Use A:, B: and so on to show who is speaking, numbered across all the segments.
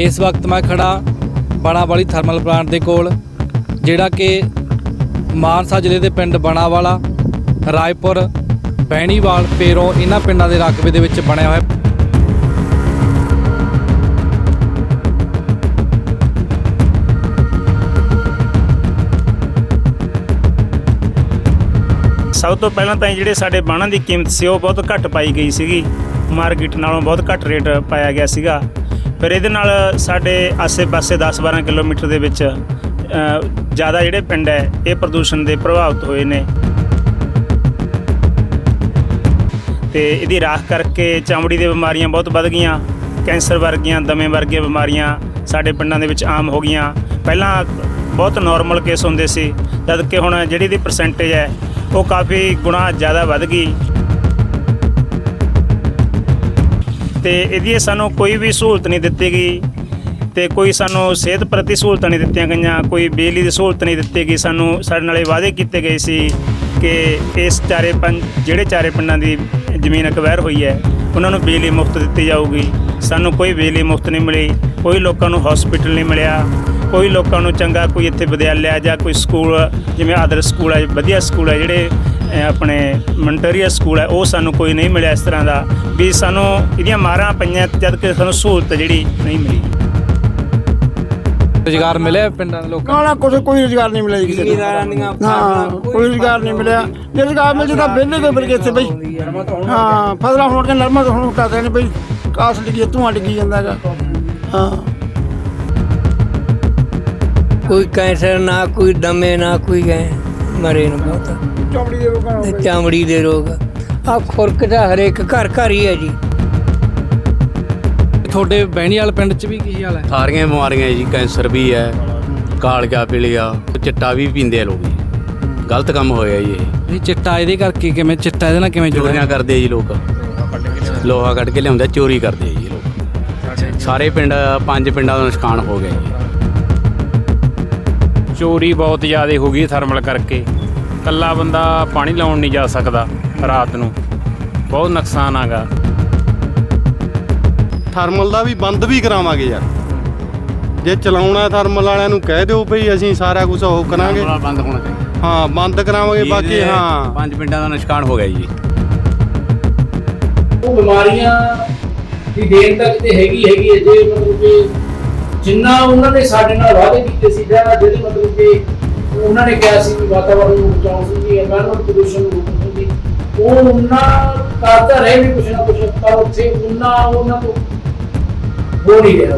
A: ਇਸ ਵਕਤ ਮੈਂ ਖੜਾ ਬਾਣਾਵਾਲੀ ਥਰਮਲ ਪਲਾਂਟ ਦੇ ਕੋਲ, ਜਿਹੜਾ ਕਿ ਮਾਨਸਾ ਜ਼ਿਲ੍ਹੇ ਦੇ ਪਿੰਡ ਬਾਣਾਵਾਲਾ, ਰਾਏਪੁਰ, ਬਹਿਣੀਵਾਲ, ਪੇਰੋਂ ਇਹਨਾਂ ਪਿੰਡਾਂ ਦੇ ਰਕਬੇ ਦੇ ਵਿੱਚ ਬਣਿਆ ਹੋਇਆ।
B: ਸਭ ਤੋਂ ਪਹਿਲਾਂ ਤਾਂ ਜਿਹੜੇ ਸਾਡੇ ਬਾਣਾਂ ਦੀ ਕੀਮਤ ਸੀ, ਉਹ ਬਹੁਤ ਘੱਟ ਪਾਈ ਗਈ ਸੀਗੀ। ਮਾਰਕੀਟ ਨਾਲੋਂ ਬਹੁਤ ਘੱਟ ਰੇਟ ਪਾਇਆ ਗਿਆ ਸੀਗਾ। ਫਿਰ ਇਹਦੇ ਨਾਲ ਸਾਡੇ ਆਸੇ-ਪਾਸੇ 10-12 ਕਿਲੋਮੀਟਰ ਦੇ ਵਿੱਚ ਜ਼ਿਆਦਾ ਜਿਹੜੇ ਪਿੰਡ ਹੈ, ਇਹ ਪ੍ਰਦੂਸ਼ਣ ਦੇ ਪ੍ਰਭਾਵਿਤ ਹੋਏ ਨੇ। ਤੇ ਇਹਦੀ ਰਾਖ ਕਰਕੇ ਚਮੜੀ ਦੀਆਂ ਬਿਮਾਰੀਆਂ ਬਹੁਤ ਵੱਧ ਗਈਆਂ, ਕੈਂਸਰ ਵਰਗੀਆਂ, ਦਮੇ ਵਰਗੀਆਂ ਬਿਮਾਰੀਆਂ ਸਾਡੇ ਪਿੰਡਾਂ ਦੇ ਵਿੱਚ ਆਮ ਹੋ ਗਈਆਂ। ਪਹਿਲਾਂ ਬਹੁਤ ਨਾਰਮਲ ਕੇਸ ਹੁੰਦੇ ਸੀ, ਜਦ ਕਿ ਹੁਣ ਜਿਹੜੀ ਦੀ ਪਰਸੈਂਟੇਜ ਹੈ, ਉਹ ਕਾਫੀ ਗੁਣਾ ਜ਼ਿਆਦਾ ਵੱਧ ਗਈ। ਤੇ ਇਹਦੀ ਸਾਨੂੰ ਕੋਈ ਵੀ ਸਹੂਲਤ ਨਹੀਂ ਦਿੱਤੀ ਗਈ ਤੇ ਕੋਈ ਸਾਨੂੰ ਸਿਹਤ ਪ੍ਰਤੀ ਸਹੂਲਤਾਂ ਨਹੀਂ ਦਿੱਤੀਆਂ ਗਈਆਂ, ਕੋਈ ਬਿਜਲੀ ਦੀ ਸਹੂਲਤ ਨਹੀਂ ਦਿੱਤੀ ਗਈ। ਸਾਨੂੰ ਸਾਡੇ ਨਾਲੇ ਵਾਅਦੇ ਕੀਤੇ ਗਏ ਸੀ ਕਿ ਇਸ ਚਾਰੇ ਪੰਜ, ਜਿਹੜੇ ਚਾਰੇ ਪਿੰਡਾਂ ਦੀ ਜ਼ਮੀਨ ਅਕਵਾਇਰ ਹੋਈ ਹੈ, ਉਹਨਾਂ ਨੂੰ ਬਿਜਲੀ ਮੁਫਤ ਦਿੱਤੀ ਜਾਊਗੀ। ਸਾਨੂੰ ਕੋਈ ਬਿਜਲੀ ਮੁਫਤ ਨਹੀਂ ਮਿਲੀ, ਕੋਈ ਲੋਕਾਂ ਨੂੰ ਹਸਪੀਟਲ ਨਹੀਂ ਮਿਲਿਆ, ਕੋਈ ਲੋਕਾਂ ਨੂੰ ਚੰਗਾ ਕੋਈ ਇੱਥੇ ਵਿਦਿਆਲਿਆ ਜਾਂ ਕੋਈ ਸਕੂਲ, ਜਿਵੇਂ ਆਦਰ ਸਕੂਲ ਹੈ, ਵਧੀਆ ਸਕੂਲ ਹੈ, ਜਿਹੜੇ ਆਪਣੇ ਮੰਟਰੀਆ ਸਕੂਲ ਹੈ ਉਹ ਸਾਨੂੰ ਕੋਈ ਨਹੀਂ ਮਿਲਿਆ ਇਸ ਤਰ੍ਹਾਂ ਦਾ। ਵੀ ਸਾਨੂੰ ਇਹਦੀਆਂ ਮਾਰਾਂ ਪਈਆਂ ਜਦ ਕਿ ਸਾਨੂੰ ਸਹੂਲਤ ਜਿਹੜੀ ਨਹੀਂ ਮਿਲੀ।
A: ਰੁਜ਼ਗਾਰ ਮਿਲਿਆ ਪਿੰਡਾਂ ਦੇ ਲੋਕਾਂ
C: ਨਾ? ਨਾ ਕੁਛ ਕੋਈ ਰੁਜ਼ਗਾਰ ਨਹੀਂ ਮਿਲਿਆ ਜੀ ਕਿਸੇ ਨੂੰ। ਹਾਂ ਕੋਈ ਰੁਜ਼ਗਾਰ ਨਹੀਂ ਮਿਲਿਆ। ਜੇ ਰੁਜ਼ਗਾਰ ਮਿਲ ਜਾਂਦਾ ਵਿਹਲੇ ਦੇ ਫਿਰ ਇੱਥੇ ਬਈ? ਹਾਂ ਫਸਲਾਂ ਹੁਣ ਕੇ ਨਰਮਾ ਤੋਂ ਹੁਣ ਕਰਦੇ ਨੇ ਬਈ। ਕਾਸ ਡਿੱਗੀ ਧੂਆਂ ਡਿੱਗੀ ਜਾਂਦਾ ਹੈਗਾ। ਹਾਂ।
D: ਕੋਈ ਕੈਂਸਰ ਨਾ ਕੋਈ ਦਮੇ ਨਾ ਕੋਈ ਗਏ ਮਰੇ ਨੂੰ ਬਹੁਤ।
C: ਚੌੜੀ ਦੇ ਰੋਗਾਂ
D: ਤੇ ਚਮੜੀ ਦੇ ਰੋਗ। ਆ ਖੁਰਕ ਦਾ ਹਰੇਕ ਘਰ ਘਰ ਹੀ ਹੈ ਜੀ।
A: ਤੁਹਾਡੇ ਬਹਿਣੀਵਾਲ ਪਿੰਡ 'ਚ ਵੀ ਕੀ ਹਾਲ ਹੈ?
E: ਸਾਰੀਆਂ ਬਿਮਾਰੀਆਂ ਜੀ ਕੈਂਸਰ ਵੀ ਹੈ ਕਾਲਜਾ ਪੀਲੀਆ ਚਿੱਟਾ ਵੀ ਪੀਂਦੇ ਆ ਲੋਕ ਜੀ। ਗਲਤ ਕੰਮ ਹੋਇਆ ਜੀ ਇਹ।
A: ਇਹ ਚਿੱਟਾ ਇਹਦੇ ਕਰਕੇ ਕਿਵੇਂ ਚਿੱਟਾ ਇਹਦੇ ਨਾਲ ਕਿਵੇਂ
E: ਚੋਰੀਆਂ
A: ਜੁੜਿਆ
E: ਕਰਦੇ ਆ ਜੀ ਲੋਕ। ਲੋਹਾ ਕੱਢ ਕੇ ਲਿਆਉਂਦੇ ਆ, ਚੋਰੀ ਕਰਦੇ ਆ ਜੀ ਲੋਕ। ਸਾਰੇ ਪਿੰਡ ਪੰਜ ਪਿੰਡਾਂ ਦਾ ਨੁਕਸਾਨ ਹੋ ਗਿਆ ਜੀ।
F: ਚੋਰੀ ਬਹੁਤ ਜ਼ਿਆਦਾ ਹੋ ਗਈ ਥਰਮਲ ਕਰਕੇ। ਕੱਲਾ ਬੰਦਾ ਪਾਣੀ ਲਾਉਣ ਨਹੀਂ ਜਾ ਸਕਦਾ ਰਾਤ ਨੂੰ। ਬਹੁਤ ਨੁਕਸਾਨ ਆਗਾ
G: ਥਰਮਲ ਦਾ ਵੀ ਬੰਦ ਵੀ ਕਰਾਵਾਂਗੇ ਯਾਰ। ਜੇ ਚਲਾਉਣਾ ਥਰਮਲ ਵਾਲਿਆਂ ਨੂੰ ਕਹਿ ਦਿਓ ਭਈ ਅਸੀਂ ਸਾਰਾ ਕੁਝ ਉਹ ਕਰਾਂਗੇ।
E: ਬੰਦ ਹੋਣਾ ਚਾਹੀਦਾ।
G: ਹਾਂ ਬੰਦ ਕਰਾਵਾਂਗੇ ਬਾਕੀ ਹਾਂ।
E: ਪੰਜ ਪਿੰਡਾਂ ਦਾ ਨੁਕਸਾਨ ਹੋ ਗਿਆ ਜੀ।
H: ਉਹ ਬਿਮਾਰੀਆਂ ਦੀ ਦੇਰ ਤੱਕ ਤੇ ਹੈਗੀ ਹੈਗੀ ਹੈ ਜੇ ਮਤਲਬ ਕਿ ਜਿੰਨਾ ਉਹਨਾਂ ਨੇ ਸਾਡੇ ਨਾਲ ਵਾਅਦੇ ਕੀਤੇ ਸੀ ਜਿਹੜਾ ਜਿਹੜੀ ਮਤਲਬ ਕਿ ਉਹਨਾਂ ਨੇ ਕਿਹਾ ਸੀ ਵੀ ਵਾਤਾਵਰਣ ਨੂੰ ਬਚਾਉਣ ਸੀ ਐਨਵਾਇਰਨਮੈਂਟ ਪੋਲੂਸ਼ਨ ਨੂੰ ਬਚਾਉਣ ਸੀ ਉਹ ਉਹਨਾਂ ਕਰਦਾ ਰਹੇ ਵੀ ਕੁਛ ਨਾ ਕੁਛ, ਪਰ ਉੱਥੇ ਉਹਨਾਂ ਉਹਨਾਂ ਤੋਂ ਹੋ ਨਹੀਂ ਰਿਹਾ।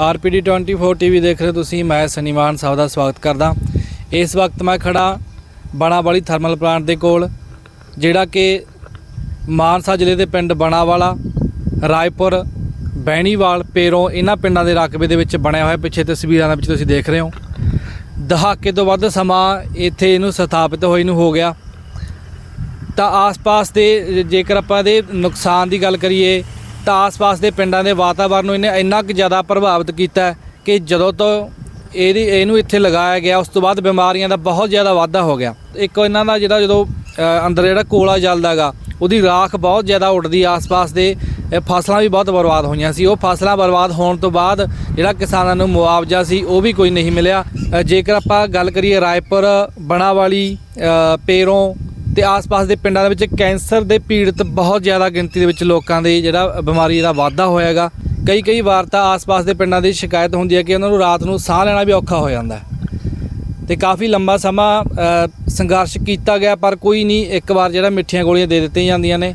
A: ਆਰਪੀਡੀ 24 ਟੀਵੀ ਦੇਖ ਰਹੇ ਹੋ ਤੁਸੀਂ, ਮੈਂ ਸਨੀਮਾਨ ਸਾਹਿਬ ਦਾ ਸਵਾਗਤ ਕਰਦਾ। ਇਸ ਵਕਤ ਮੈਂ ਖੜਾ ਬਾਣਾਵਾਲੀ ਥਰਮਲ ਪਲਾਂਟ ਦੇ ਕੋਲ, ਜਿਹੜਾ ਕਿ ਮਾਨਸਾ ਜ਼ਿਲ੍ਹੇ ਦੇ ਪਿੰਡ ਬਣਾਵਾਲਾ, ਰਾਏਪੁਰ, ਬਹਿਣੀਵਾਲ, ਪੇਰੋਂ ਇਹਨਾਂ ਪਿੰਡਾਂ ਦੇ ਰਕਬੇ ਦੇ ਵਿੱਚ ਬਣਿਆ ਹੋਇਆ ਪਿੱਛੇ ਤਸਵੀਰਾਂ ਦੇ ਵਿੱਚ ਤੁਸੀਂ ਦੇਖ ਰਹੇ ਹੋ। ਦਹਾਕੇ ਤੋਂ ਵੱਧ ਸਮਾਂ ਇੱਥੇ ਇਹਨੂੰ ਸਥਾਪਿਤ ਹੋਏ ਨੂੰ ਹੋ ਗਿਆ। ਤਾਂ ਆਸ-ਪਾਸ ਦੇ ਜੇਕਰ ਆਪਾਂ ਇਹਦੇ ਨੁਕਸਾਨ ਦੀ ਗੱਲ ਕਰੀਏ ਤਾਂ ਆਸ-ਪਾਸ ਦੇ ਪਿੰਡਾਂ ਦੇ ਵਾਤਾਵਰਨ ਨੂੰ ਇਹਨੇ ਇੰਨਾ ਕੁ ਜ਼ਿਆਦਾ ਪ੍ਰਭਾਵਿਤ ਕੀਤਾ ਕਿ ਜਦੋਂ ਤੋਂ ਇਹਦੀ, ਇਹਨੂੰ ਇੱਥੇ ਲਗਾਇਆ ਗਿਆ, ਉਸ ਤੋਂ ਬਾਅਦ ਬਿਮਾਰੀਆਂ ਦਾ ਬਹੁਤ ਜ਼ਿਆਦਾ ਵਾਧਾ ਹੋ ਗਿਆ। ਇੱਕ ਇਹਨਾਂ ਦਾ ਜਿਹੜਾ ਜਦੋਂ ਅੰਦਰ ਜਿਹੜਾ ਕੋਲਾ ਜਲਦਾਗਾ ਉਹਦੀ ਰਾਖ ਬਹੁਤ ਜ਼ਿਆਦਾ ਉੱਡਦੀ, ਆਸ-ਪਾਸ ਦੇ ਫਸਲਾਂ ਵੀ ਬਹੁਤ ਬਰਬਾਦ ਹੋਈਆਂ ਸੀ। ਉਹ ਫਸਲਾਂ ਬਰਬਾਦ ਹੋਣ ਤੋਂ ਬਾਅਦ ਜਿਹੜਾ ਕਿਸਾਨਾਂ ਨੂੰ ਮੁਆਵਜ਼ਾ ਸੀ, ਉਹ ਵੀ ਕੋਈ ਨਹੀਂ ਮਿਲਿਆ। ਜੇਕਰ ਆਪਾਂ ਗੱਲ ਕਰੀਏ ਰਾਏਪੁਰ ਬਣਾ ਵਾਲੀ ਪੇਰੋਂ ਤੇ ਆਸ-ਪਾਸ ਦੇ ਪਿੰਡਾਂ ਦੇ ਵਿੱਚ ਕੈਂਸਰ ਦੇ ਪੀੜਤ ਬਹੁਤ ਜ਼ਿਆਦਾ ਗਿਣਤੀ ਦੇ ਵਿੱਚ ਲੋਕਾਂ ਦੇ ਜਿਹੜਾ ਬਿਮਾਰੀ ਦਾ ਵਾਧਾ ਹੋਇਆਗਾ। ਕਈ ਕਈ ਵਾਰ ਤਾਂ ਆਸ-ਪਾਸ ਦੇ ਪਿੰਡਾਂ ਦੀ ਸ਼ਿਕਾਇਤ ਹੁੰਦੀ ਹੈ ਕਿ ਉਹਨਾਂ ਨੂੰ ਰਾਤ ਨੂੰ ਸਾਹ ਲੈਣਾ ਵੀ ਔਖਾ ਹੋ ਜਾਂਦਾ ਹੈ। ਤੇ ਕਾਫੀ ਲੰਬਾ ਸਮਾਂ ਸੰਘਰਸ਼ ਕੀਤਾ ਗਿਆ, ਪਰ ਕੋਈ ਨਹੀਂ, ਇੱਕ ਵਾਰ ਜਿਹੜਾ ਮਿੱਠੀਆਂ ਗੋਲੀਆਂ ਦੇ ਦਿੱਤੀਆਂ ਜਾਂਦੀਆਂ ਨੇ,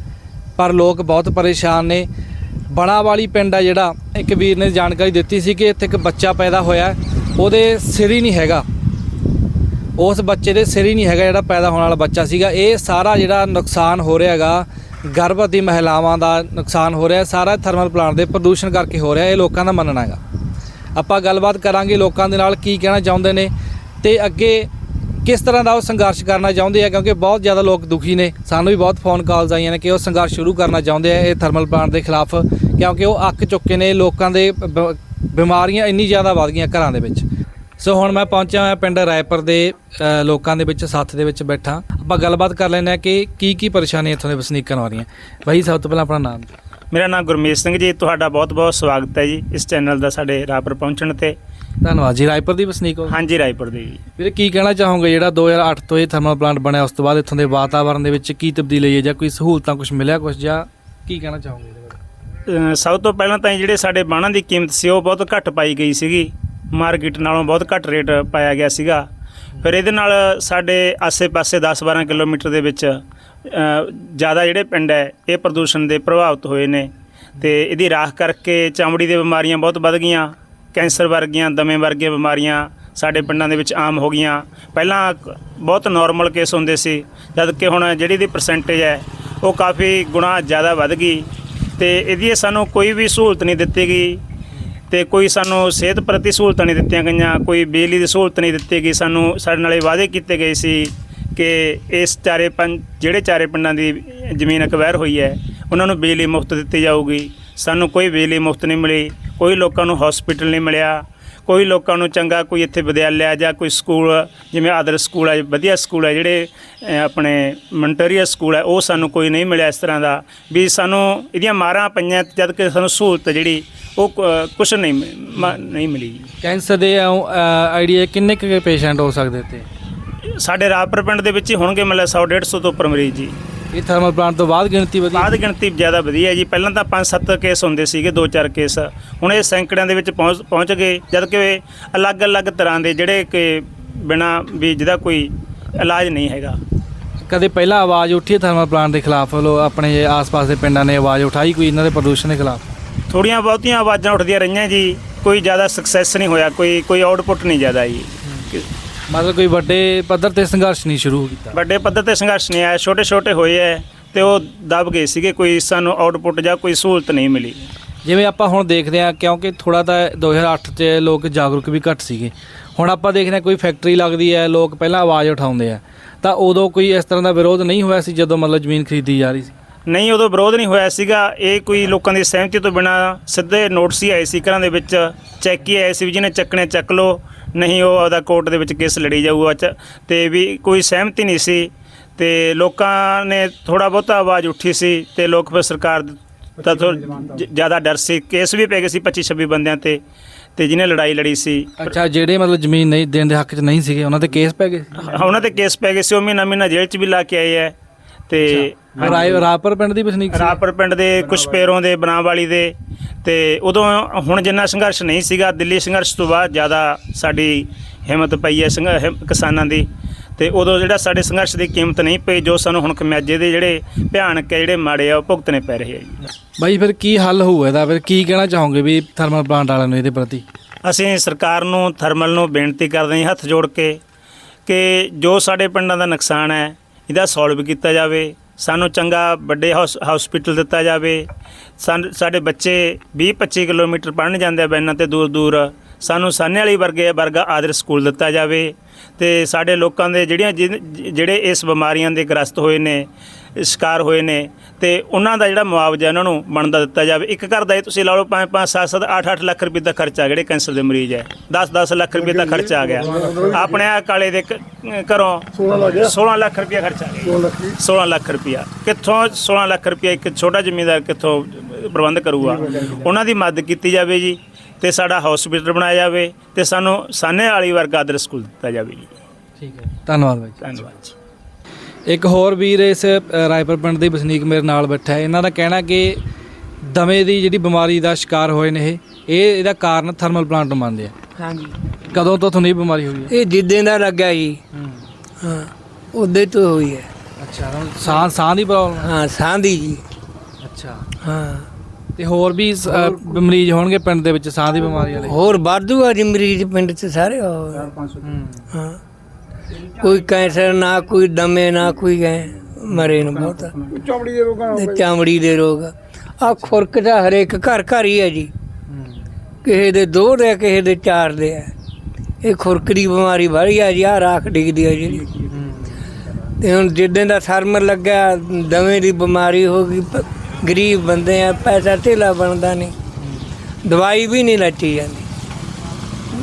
A: ਪਰ ਲੋਕ ਬਹੁਤ ਪਰੇਸ਼ਾਨ ਨੇ। ਬਣਾ ਵਾਲੀ ਪਿੰਡ ਆ ਜਿਹੜਾ, ਇੱਕ ਵੀਰ ਨੇ ਜਾਣਕਾਰੀ ਦਿੱਤੀ ਸੀ ਕਿ ਇੱਥੇ ਇੱਕ ਬੱਚਾ ਪੈਦਾ ਹੋਇਆ ਉਹਦੇ ਸਿਰ ਹੀ ਨਹੀਂ ਹੈਗਾ। ਉਸ ਬੱਚੇ ਦੇ ਸਿਰ ਹੀ ਨਹੀਂ ਹੈਗਾ ਜਿਹੜਾ ਪੈਦਾ ਹੋਣ ਵਾਲਾ ਬੱਚਾ ਸੀਗਾ। ਇਹ ਸਾਰਾ ਜਿਹੜਾ ਨੁਕਸਾਨ ਹੋ ਰਿਹਾ ਹੈਗਾ, ਗਰਭਵਤੀ ਮਹਿਲਾਵਾਂ ਦਾ ਨੁਕਸਾਨ ਹੋ ਰਿਹਾ, ਸਾਰਾ ਥਰਮਲ ਪਲਾਂਟ ਦੇ ਪ੍ਰਦੂਸ਼ਣ ਕਰਕੇ ਹੋ ਰਿਹਾ, ਇਹ ਲੋਕਾਂ ਦਾ ਮੰਨਣਾ ਹੈਗਾ। ਆਪਾਂ ਗੱਲਬਾਤ ਕਰਾਂਗੇ ਲੋਕਾਂ ਦੇ ਨਾਲ ਕੀ ਕਹਿਣਾ ਚਾਹੁੰਦੇ ਨੇ ਤੇ ਅੱਗੇ ਕਿਸ ਤਰ੍ਹਾਂ ਦਾ ਉਹ ਸੰਘਰਸ਼ ਕਰਨਾ ਚਾਹੁੰਦੇ ਆ, ਕਿਉਂਕਿ ਬਹੁਤ ਜ਼ਿਆਦਾ ਲੋਕ ਦੁਖੀ ਨੇ। ਸਾਨੂੰ ਵੀ ਬਹੁਤ ਫੋਨ ਕਾਲਸ ਆਈਆਂ ਨੇ ਕਿ ਉਹ ਸੰਘਰਸ਼ ਸ਼ੁਰੂ ਕਰਨਾ ਚਾਹੁੰਦੇ ਆ ਇਹ ਥਰਮਲ ਪਲਾਂਟ ਦੇ ਖਿਲਾਫ, ਕਿਉਂਕਿ ਉਹ ਅੱਕ ਚੁੱਕੇ ਨੇ ਲੋਕਾਂ ਦੇ ਬ- ਬਿਮਾਰੀਆਂ ਇੰਨੀ ਜ਼ਿਆਦਾ ਵੱਧ ਗਈਆਂ ਘਰਾਂ ਦੇ ਵਿੱਚ। ਸੋ ਹੁਣ ਮੈਂ ਪਹੁੰਚਿਆ ਹੋਇਆ ਪਿੰਡ ਰਾਏਪੁਰ ਦੇ ਅ, ਲੋਕਾਂ ਦੇ ਵਿੱਚ ਸਾਥ ਦੇ ਵਿੱਚ ਬੈਠਾ। ਆਪਾਂ ਗੱਲਬਾਤ ਕਰ ਲੈਂਦੇ ਹਾਂ ਕਿ ਕੀ ਕੀ ਪਰੇਸ਼ਾਨੀ ਇੱਥੋਂ ਦੇ ਵਸਨੀਕਾਂ ਨੂੰ ਆ ਰਹੀਆਂ। ਬਾਈ ਸਭ ਤੋਂ ਪਹਿਲਾਂ ਆਪਣਾ ਨਾਮ।
B: ਮੇਰਾ ਨਾਮ ਗੁਰਮੀਤ ਸਿੰਘ ਜੀ ਤੁਹਾਡਾ ਬਹੁਤ-ਬਹੁਤ ਸਵਾਗਤ ਹੈ ਜੀ ਇਸ ਚੈਨਲ ਦਾ ਸਾਡੇ ਰਾਪਰ ਪਹੁੰਚਣ ਤੇ।
A: ਧੰਨਵਾਦ ਜੀ ਰਾਏਪੁਰ ਦੀ ਵਸਨੀਕ ਹੋ
B: ਹਾਂਜੀ ਰਾਏਪੁਰ ਦੇ ਜੀ।
A: ਵੀਰੇ ਕੀ ਕਹਿਣਾ ਚਾਹੋਗੇ ਜਿਹੜਾ 2008 ਤੋਂ ਇਹ ਥਰਮਲ ਪਲਾਂਟ ਬਣਿਆ ਉਸ ਤੋਂ ਬਾਅਦ ਇੱਥੋਂ ਦੇ ਵਾਤਾਵਰਣ ਦੇ ਵਿੱਚ ਕੀ ਤਬਦੀਲੀ ਆਈ ਹੈ ਜਾਂ ਕੋਈ ਸਹੂਲਤਾਂ ਕੁਝ ਮਿਲਿਆ ਕੁਝ ਜਾਂ ਕੀ ਕਹਿਣਾ ਚਾਹੋਗੇ ਇਹਦੇ ਬਾਰੇ?
B: ਅ, ਸਭ ਤੋਂ ਪਹਿਲਾਂ ਤਾਂ ਜਿਹੜੇ ਸਾਡੇ ਬਾਣਾਂ ਦੀ ਕੀਮਤ ਸੀ ਉਹ ਬਹੁਤ ਘੱਟ ਪਾਈ ਗਈ ਸੀਗੀ। ਮਾਰਕੀਟ ਨਾਲੋਂ ਬਹੁਤ ਘੱਟ ਰੇਟ ਪਾਇਆ ਗਿਆ ਸੀਗਾ। ਫਿਰ ਇਹਦੇ ਨਾਲ ਸਾਡੇ ਆਸੇ-ਪਾਸੇ 10-12 ਕਿਲੋਮੀਟਰ ਦੇ ਵਿੱਚ ਜ਼ਿਆਦਾ ਜਿਹੜੇ ਪਿੰਡ ਹੈ, ਇਹ ਪ੍ਰਦੂਸ਼ਣ ਦੇ ਪ੍ਰਭਾਵਿਤ ਹੋਏ ਨੇ। ਤੇ ਇਹਦੀ ਰਾਖ ਕਰਕੇ ਚਮੜੀ ਦੀਆਂ ਬਿਮਾਰੀਆਂ ਬਹੁਤ ਵੱਧ ਗਈਆਂ। ਕੈਂਸਰ ਵਰਗੀਆਂ, ਦਮੇ ਵਰਗੀਆਂ ਬਿਮਾਰੀਆਂ ਸਾਡੇ ਪਿੰਡਾਂ ਦੇ ਵਿੱਚ ਆਮ ਹੋ ਗਈਆਂ। ਪਹਿਲਾਂ ਬਹੁਤ ਨਾਰਮਲ ਕੇਸ ਹੁੰਦੇ ਸੀ ਜਦ ਕਿ ਹੁਣ ਜਿਹੜੀ ਦੀ ਪਰਸੈਂਟੇਜ ਹੈ, ਉਹ ਕਾਫੀ ਗੁਣਾ ਜ਼ਿਆਦਾ ਵੱਧ ਗਈ। ਤੇ ਇਹਦੀ ਸਾਨੂੰ ਕੋਈ ਵੀ ਸਹੂਲਤ ਨਹੀਂ ਦਿੱਤੀ ਗਈ। ਤੇ ਕੋਈ ਸਾਨੂੰ ਸਿਹਤ ਪ੍ਰਤੀ ਸਹੂਲਤਾਂ ਨਹੀਂ ਦਿੱਤੀਆਂ ਗਈਆਂ, ਕੋਈ ਬਿਜਲੀ ਦੀ ਸਹੂਲਤ ਨਹੀਂ ਦਿੱਤੀ ਗਈ, ਸਾਨੂੰ ਸਾਡੇ ਨਾਲ ਇਹ ਵਾਅਦੇ ਕੀਤੇ ਗਏ ਸੀ ਕਿ ਇਸ ਚਾਰੇ ਪੰਜ, ਜਿਹੜੇ ਚਾਰੇ ਪਿੰਡਾਂ ਦੀ ਜ਼ਮੀਨ ਅਕਵਾਇਰ ਹੋਈ ਹੈ, ਉਹਨਾਂ ਨੂੰ ਬਿਜਲੀ ਮੁਫਤ ਦਿੱਤੀ ਜਾਊਗੀ। ਸਾਨੂੰ ਕੋਈ ਬਿਜਲੀ ਮੁਫਤ ਨਹੀਂ ਮਿਲੀ, ਕੋਈ ਲੋਕਾਂ ਨੂੰ ਹਸਪੀਟਲ ਨਹੀਂ ਮਿਲਿਆ, ਕੋਈ ਲੋਕਾਂ ਨੂੰ ਚੰਗਾ ਕੋਈ ਇੱਥੇ ਵਿਦਿਆਲਿਆ ਜਾਂ ਕੋਈ ਸਕੂਲ, ਜਿਵੇਂ ਆਦਰ ਸਕੂਲ ਹੈ, ਵਧੀਆ ਸਕੂਲ ਹੈ, ਜਿਹੜੇ ਆਪਣੇ ਮੰਟਰੀਆ ਸਕੂਲ ਹੈ, ਉਹ ਸਾਨੂੰ ਕੋਈ ਨਹੀਂ ਮਿਲਿਆ ਇਸ ਤਰ੍ਹਾਂ ਦਾ। ਵੀ ਸਾਨੂੰ ਇਹਦੀਆਂ ਮਾਰਾਂ ਪਈਆਂ, ਜਦ ਕਿ ਸਾਨੂੰ ਸਹੂਲਤ ਜਿਹੜੀ ਉਹ ਕੁਝ ਨਹੀਂ ਮਿ- ਨਹੀਂ ਮਿਲੀ
A: ਕੈਂਸਰ ਦੇ ਆਈਡੀਆ ਕਿੰਨੇ ਕੁ ਪੇਸ਼ੈਂਟ ਹੋ ਸਕਦੇ ਇੱਥੇ?
B: ਸਾਡੇ ਰਾਪਰ ਪਿੰਡ ਦੇ ਵਿੱਚ ਹੀ ਹੋਣਗੇ ਮਤਲਬ 100 150 ਤੋਂ ਉੱਪਰ ਮਰੀਜ਼ ਜੀ।
A: ਇਹ ਥਰਮਲ ਪਲਾਂਟ ਤੋਂ ਬਾਅਦ ਗਿਣਤੀ ਵਧੀ
B: ਬਾਅਦ ਗਿਣਤੀ ਜ਼ਿਆਦਾ ਵਧੀਆ ਜੀ। ਪਹਿਲਾਂ ਤਾਂ 5-7 ਕੇਸ ਹੁੰਦੇ ਸੀਗੇ 2-4 ਕੇਸ ਹੁਣ ਇਹ ਸੈਂਕੜਿਆਂ ਦੇ ਵਿੱਚ ਪਹੁੰਚ ਪਹੁੰਚ ਗਏ। ਜਦ ਕਿ ਇਹ ਅਲੱਗ-ਅਲੱਗ ਤਰ੍ਹਾਂ ਦੇ ਜਿਹੜੇ ਕਿ ਬਿਨਾ ਵੀ ਜਿਹਦਾ ਕੋਈ ਇਲਾਜ ਨਹੀਂ ਹੈਗਾ।
A: ਕਦੇ ਪਹਿਲਾਂ ਆਵਾਜ਼ ਉੱਠੀ ਹੈ ਥਰਮਲ ਪਲਾਂਟ ਦੇ ਖਿਲਾਫ? ਲੋ ਆਪਣੇ ਆਸ-ਪਾਸ ਦੇ ਪਿੰਡਾਂ ਨੇ ਆਵਾਜ਼ ਉਠਾਈ ਕੋਈ ਇਹਨਾਂ ਦੇ ਪ੍ਰਦੂਸ਼ਣ ਦੇ ਖਿਲਾਫ?
B: ਥੋੜੀਆਂ ਬਹੁਤੀਆਂ ਆਵਾਜ਼ਾਂ ਉੱਠਦੀਆਂ ਰਹੀਆਂ ਜੀ ਕੋਈ ਜ਼ਿਆਦਾ ਸਕਸੈਸ ਨਹੀਂ ਹੋਇਆ ਕੋਈ ਕੋਈ ਆਊਟਪੁੱਟ ਨਹੀਂ ਜ਼ਿਆਦਾ ਜੀ।
A: ਮਤਲਬ ਕੋਈ ਵੱਡੇ ਪੱਧਰ ਤੇ ਸੰਘਰਸ਼ ਨਹੀਂ ਸ਼ੁਰੂ ਕੀਤਾ?
B: ਵੱਡੇ ਪੱਧਰ ਤੇ ਸੰਘਰਸ਼ ਨਹੀਂ ਆਇਆ ਛੋਟੇ-ਛੋਟੇ ਹੋਏ ਐ ਤੇ ਉਹ ਦਬ ਗਏ ਸੀਗੇ ਕੋਈ ਸਾਨੂੰ ਆਊਟਪੁੱਟ ਜਾਂ ਕੋਈ ਸਹੂਲਤ ਨਹੀਂ ਮਿਲੀ।
A: ਜਿਵੇਂ ਆਪਾਂ ਹੁਣ ਦੇਖਦੇ ਹਾਂ ਕਿਉਂਕਿ ਥੋੜਾ ਤਾਂ 2008 'ਚ ਲੋਕ ਜਾਗਰੂਕ ਵੀ ਘੱਟ ਸੀਗੇ। ਹੁਣ ਆਪਾਂ ਦੇਖਦੇ ਹਾਂ ਕੋਈ ਫੈਕਟਰੀ ਲੱਗਦੀ ਹੈ ਲੋਕ ਪਹਿਲਾਂ ਆਵਾਜ਼ ਉਠਾਉਂਦੇ ਆ ਤਾਂ ਉਦੋਂ ਕੋਈ ਇਸ ਤਰ੍ਹਾਂ ਦਾ ਵਿਰੋਧ ਨਹੀਂ ਹੋਇਆ ਸੀ ਜਦੋਂ ਮਤਲਬ ਜ਼ਮੀਨ ਖਰੀਦੀ ਜਾ ਰਹੀ ਸੀ?
B: ਨਹੀਂ ਉਦੋਂ ਵਿਰੋਧ ਨਹੀਂ ਹੋਇਆ ਸੀਗਾ। ਇਹ ਕੋਈ ਲੋਕਾਂ ਦੀ ਸਹਿਮਤੀ ਤੋਂ ਬਿਨਾ ਸਿੱਧੇ ਨੋਟਿਸ ਹੀ ਆਏ ਸੀ। ਘਰਾਂ ਦੇ ਵਿੱਚ ਚੈੱਕ ਹੀ ਆਏ ਸੀ ਵੀ ਜਿਹਨੇ ਚੱਕਣੇ ਚੱਕ ਲੋ ਨਹੀਂ ਉਹ ਆਪਦਾ ਕੋਰਟ ਦੇ ਵਿੱਚ ਕੇਸ ਲੜੀ ਜਾਊਗਾ। ਚ ਤੇ ਵੀ ਕੋਈ ਸਹਿਮਤੀ ਨਹੀਂ ਸੀ। ਤੇ ਲੋਕਾਂ ਨੇ ਥੋੜਾ ਬਹੁਤਾ ਆਵਾਜ਼ ਉੱਠੀ ਸੀ ਤੇ ਲੋਕ ਫਿਰ ਸਰਕਾਰ ਦਾ ਜ਼ਿਆਦਾ ਡਰ ਸੀ। ਕੇਸ ਵੀ ਪੈ ਗਏ ਸੀ 25 26 ਬੰਦਿਆਂ ਤੇ ਤੇ ਜਿਹਨੇ ਲੜਾਈ ਲੜੀ ਸੀ।
A: ਅੱਛਾ ਜਿਹੜੇ ਮਤਲਬ ਜ਼ਮੀਨ ਨਹੀਂ ਦੇਣ ਦੇ ਹੱਕ 'ਚ ਨਹੀਂ ਸੀਗੇ ਉਹਨਾਂ ਤੇ ਕੇਸ ਪੈ ਗਏ?
B: ਉਹਨਾਂ ਤੇ ਕੇਸ ਪੈ ਗਏ ਸੀ। ਉਹ ਮਹੀਨਾ ਮਹੀਨਾ ਜੇਲ੍ਹ 'ਚ ਵੀ ਲਾ ਕੇ ਆਏ ਐ ਤੇ
A: ਰਾਏ ਰਾਪਰ ਪਿੰਡ ਦੀ ਵਸਨੀਕ ਸੀ?
B: ਰਾਪਰ ਪਿੰਡ ਦੇ ਕੁਛ ਪੇਰੋਂ ਦੇ ਬਣਾ ਵਾਲੀ ਦੇ। ਤੇ ਉਦੋਂ ਹੁਣ ਜਿੰਨਾ ਸੰਘਰਸ਼ ਨਹੀਂ ਸੀਗਾ ਦਿੱਲੀ ਸੰਘਰਸ਼ ਤੋਂ ਬਾਅਦ ਜ਼ਿਆਦਾ ਸਾਡੀ ਹਿੰਮਤ ਪਈ ਹੈ ਕਿਸਾਨਾਂ ਦੀ। ਤੇ ਉਦੋਂ ਜਿਹੜਾ ਸਾਡੇ ਸੰਘਰਸ਼ ਦੀ ਕੀਮਤ ਨਹੀਂ ਪਈ ਜੋ ਸਾਨੂੰ ਹੁਣ ਕਮਿਆਜੇ ਦੇ ਜਿਹੜੇ ਭਿਆਨਕ ਹੈ ਜਿਹੜੇ ਮਾੜੇ ਆ ਉਹ ਭੁਗਤਣੇ ਪੈ ਰਹੇ ਆ ਜੀ।
A: ਬਾਈ ਫਿਰ ਕੀ ਹੱਲ ਹੋਊ ਇਹਦਾ? ਫਿਰ ਕੀ ਕਹਿਣਾ ਚਾਹੋਗੇ ਵੀ ਥਰਮਲ ਪਲਾਂਟ ਵਾਲਿਆਂ ਨੂੰ ਇਹਦੇ ਪ੍ਰਤੀ?
B: ਅਸੀਂ ਸਰਕਾਰ ਨੂੰ ਥਰਮਲ ਨੂੰ ਬੇਨਤੀ ਕਰਦੇ ਹਾਂ ਹੱਥ ਜੋੜ ਕੇ ਕਿ ਜੋ ਸਾਡੇ ਪਿੰਡਾਂ ਦਾ ਨੁਕਸਾਨ ਹੈ ਇਹਦਾ ਸੋਲਵ ਕੀਤਾ ਜਾਵੇ, ਸਾਨੂੰ ਚੰਗਾ ਵੱਡੇ ਹਾਊਸ ਹਸਪੀਟਲ ਦਿੱਤਾ ਜਾਵੇ। ਸਾਨ- ਸਾਡੇ ਬੱਚੇ 20 25 ਕਿਲੋਮੀਟਰ ਪੜ੍ਹਨ ਜਾਂਦੇ ਆ ਬੈਨਾਂ ਤੇ ਦੂਰ ਦੂਰ। ਸਾਨੂੰ ਸਾਨੇ ਵਾਲੀ ਵਰਗੇ ਵਰਗਾ ਆਦਰ ਸਕੂਲ ਦਿੱਤਾ ਜਾਵੇ ਤੇ ਸਾਡੇ ਲੋਕਾਂ ਦੇ ਜਿਹੜੀਆਂ ਜਿਹਨ- ਜਿਹੜੇ ਇਸ ਬਿਮਾਰੀਆਂ ਦੇ ਗ੍ਰਸਤ ਹੋਏ ਨੇ ਸ਼ਿਕਾਰ ਹੋਏ ਨੇ ਤੇ ਉਹਨਾਂ ਦਾ ਜਿਹੜਾ ਮੁਆਵਜ਼ਾ ਉਹਨਾਂ ਨੂੰ ਬਣਦਾ ਦਿੱਤਾ ਜਾਵੇ। ਇੱਕ ਘਰ ਦਾ ਇਹ ਤੁਸੀਂ ਲਾ ਲਓ 5 5 7 7 8 8 ਲੱਖ ਰੁਪਏ ਦਾ ਖਰਚਾ ਜਿਹੜੇ ਕੈਂਸਰ ਦੇ ਮਰੀਜ਼ ਹੈ। 10 10 ਲੱਖ ਰੁਪਏ ਦਾ ਖਰਚਾ ਆ ਗਿਆ। ਆਪਣੇ ਆ ਕਾਲੇ ਦੇ ਘਰੋਂ 16 ਲੱਖ ਰੁਪਏ ਖਰਚਾ ਆ ਗਿਆ। 16 ਲੱਖ ਰੁਪਇਆ। ਕਿੱਥੋਂ 16 ਲੱਖ ਰੁਪਇਆ ਇੱਕ ਛੋਟਾ ਜ਼ਿਮੀਂਦਾਰ ਕਿੱਥੋਂ ਪ੍ਰਬੰਧ ਕਰੂਗਾ? ਉਹਨਾਂ ਦੀ ਮਦਦ ਕੀਤੀ ਜਾਵੇ ਜੀ ਤੇ ਸਾਡਾ ਹਸਪੀਟਲ ਬਣਾਇਆ ਜਾਵੇ ਤੇ ਸਾਨੂੰ ਸਾਨੇ ਵਾਲੀ ਵਰਗਾ ਆਦਰ ਸਕੂਲ ਦਿੱਤਾ ਜਾਵੇ ਜੀ।
A: ਠੀਕ ਹੈ। ਧੰਨਵਾਦ ਬਾਈ
B: ਧੰਨਵਾਦ ਜੀ।
A: ਇੱਕ ਹੋਰ ਵੀਰ ਇਸ ਰਾਏਪੁਰ ਪਿੰਡ ਦੇ ਵਸਨੀਕ ਮੇਰੇ ਨਾਲ ਬੈਠਾ ਹੈ। ਇਹਨਾਂ ਦਾ ਕਹਿਣਾ ਕਿ ਦਮੇ ਦੀ ਜਿਹੜੀ ਬਿਮਾਰੀ ਦਾ ਸ਼ਿਕਾਰ ਹੋਏ ਨੇ ਇਹ ਇਹ ਇਹਦਾ ਕਾਰਨ ਥਰਮਲ ਪਲਾਂਟ ਮੰਨਦੇ ਆ।
D: ਹਾਂਜੀ।
A: ਕਦੋਂ ਤੋਂ ਤੁਹਾਨੂੰ ਇਹ ਬਿਮਾਰੀ ਹੋਈ ਹੈ?
D: ਇਹ ਜਿੱਦਾਂ ਦਾ ਲੱਗਾ ਜੀ। ਹਾਂ। ਉਹਦੇ ਤੋਂ ਹੋਈ ਹੈ।
A: ਅੱਛਾ ਸਾਹ ਸਾਹ ਦੀ ਪ੍ਰੋਬਲਮ
D: ਹਾਂ? ਸਾਂਦੀ ਜੀ।
A: ਅੱਛਾ।
D: ਹਾਂ।
A: ਤੇ ਹੋਰ ਵੀ ਮਰੀਜ਼ ਹੋਣਗੇ ਪਿੰਡ ਦੇ ਵਿੱਚ ਸਾਹ ਦੀ ਬਿਮਾਰੀ ਵਾਲੇ?
D: ਹੋਰ ਵਾਧੂ ਆ ਜੀ ਮਰੀਜ਼ ਪਿੰਡ 'ਚ ਸਾਰੇ। ਹੋਰ।
A: ਹੂੰ।
D: ਕੋਈ ਕੈਂਸਰ ਨਾ ਕੋਈ ਦਮੇ ਨਾ ਕੋਈ ਗਏ ਮਰੇ ਨੇ ਬਹੁਤ।
C: ਚਮੜੀ ਦੇ ਰੋਗਾਂ
D: ਤੇ ਚਮੜੀ ਦੇ ਰੋਗ। ਆ ਖੁਰਕ ਦਾ ਹਰੇਕ ਘਰ ਘਰ ਹੀ ਹੈ ਜੀ। ਕਿਸੇ ਦੇ ਦੋ ਦੇ ਕਿਸੇ ਦੇ ਚਾਰ ਦੇ ਹੈ ਇਹ ਖੁਰਕ ਦੀ ਬਿਮਾਰੀ ਵਾਲੀ ਆ ਜੀ ਆ ਰਾਖ ਡਿੱਗਦੀ ਹੈ ਜਿਹੜੀ। ਤੇ ਹੁਣ ਜਿੱਦਾਂ ਦਾ ਥਰਮਲ ਲੱਗਾ ਦਮੇ ਦੀ ਬਿਮਾਰੀ ਹੋ ਗਈ ਗਰੀਬ ਬੰਦੇ ਆ ਪੈਸਾ ਧੇਲਾ ਬਣਦਾ ਨਹੀਂ। ਦਵਾਈ ਵੀ ਨਹੀਂ ਲੱਤੀ ਜਾਂਦੀ।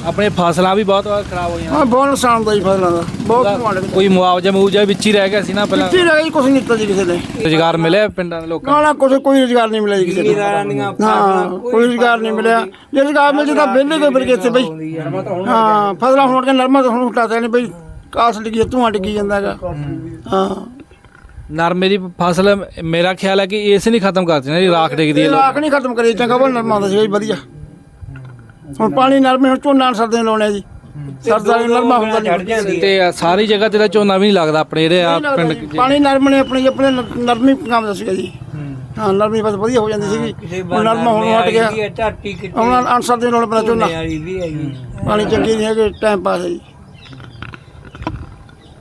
A: ਆਪਣੇ ਫਸਲਾਂ ਵੀ ਬਹੁਤ ਵਾਰ ਖਰਾਬ ਹੋਈਆਂ।
C: ਹਾਂ ਬਹੁਤ ਨੁਕਸਾਨ ਹੁੰਦਾ ਜੀ ਫਸਲਾਂ ਦਾ। ਬਹੁਤ ਲੱਗਦਾ
A: ਕੋਈ ਮੁਆਵਜ਼ਾ ਮੂਜਾ ਵਿੱਚ ਹੀ ਰਹਿ ਗਿਆ ਸੀ ਨਾ ਪਹਿਲਾਂ।
C: ਕਿੱਥੇ ਰਹਿ ਗਈ ਕੁਛ ਨਹੀਂ ਦਿੱਤਾ ਜੀ ਕਿਸੇ ਨੇ।
A: ਰੁਜ਼ਗਾਰ ਮਿਲਿਆ ਪਿੰਡਾਂ ਦੇ ਲੋਕਾਂ
C: ਨਾ? ਨਾ ਕੁਛ ਕੋਈ ਰੁਜ਼ਗਾਰ ਨਹੀਂ ਮਿਲਿਆ ਜੀ ਕਿਸੇ ਨੂੰ। ਹਾਂ ਕੋਈ ਰੁਜ਼ਗਾਰ ਨਹੀਂ ਮਿਲਿਆ। ਜੇ ਰੁਜ਼ਗਾਰ ਮਿਲ ਜਾਂਦਾ ਵਿਹਲੇ ਕੋਈ ਫਿਰ ਕਿੱਥੇ ਬਈ? ਹਾਂ ਫਸਲਾਂ ਹੁਣ ਕੇ ਨਰਮਾ ਤਾਂ ਹੁਣ ਹਟਾਤੇ ਨੇ ਬਈ। ਕਾਸ ਡਿੱਗੀ ਧੂਆਂ ਡਿੱਗੀ ਜਾਂਦਾ ਹੈਗਾ। ਹਾਂ।
A: ਨਰਮੇ ਦੀ ਫਸਲ ਮੇਰਾ ਖਿਆਲ ਹੈ ਕਿ ਇਸ ਨਹੀਂ ਖਤਮ ਕਰਤੀ ਨਾ ਜੀ ਰਾਖ ਡਿੱਗਦੀ ਹੈ
C: ਰਾਖ ਨਹੀਂ ਖਤਮ ਕਰੀ ਚੰਗਾ ਬਲ ਨਰਮਾ ਸੀ ਜੀ ਵਧੀਆ। ਹੁਣ ਪਾਣੀ ਨਰਮੇ ਹੁਣ ਝੋਨਾ ਸਰਦੇ ਲਾਉਣੇ ਜੀ। ਸਰਦਾ ਨਰਮਾ ਹੁੰਦਾ ਨਹੀਂ
A: ਤੇ ਸਾਰੀ ਜਗ੍ਹਾ ਤੇ ਤਾਂ ਝੋਨਾ ਵੀ ਨਹੀਂ ਲੱਗਦਾ ਆਪਣੇ ਜਿਹੜੇ ਆ ਪਿੰਡ
C: ਜੀ, ਪਾਣੀ ਨਰਮ ਨੇ ਆਪਣੇ ਆਪਣੇ ਨਰਮੀ ਕੰਮ ਦਾ ਸੀਗਾ ਜੀ। ਹਾਂ। ਨਰਮੀ ਬਸ ਵਧੀਆ ਹੋ ਜਾਂਦੀ ਸੀਗੀ। ਹੁਣ ਨਰਮਾ ਹੁਣ ਹਟ ਗਿਆ।
D: ਧਰਤੀ ਕਿਤੇ
C: ਹੁਣ ਅਨਸਰ ਦੇ ਨਾਲ ਆਪਣਾ ਝੋਨਾ।
D: ਵਾਲੀ ਵੀ ਹੈਗੀ
C: ਪਾਣੀ ਚੰਗੀ ਨਹੀਂ ਹੈਗੇ ਟਾਈਮ ਪਾਸ ਹੈ ਜੀ।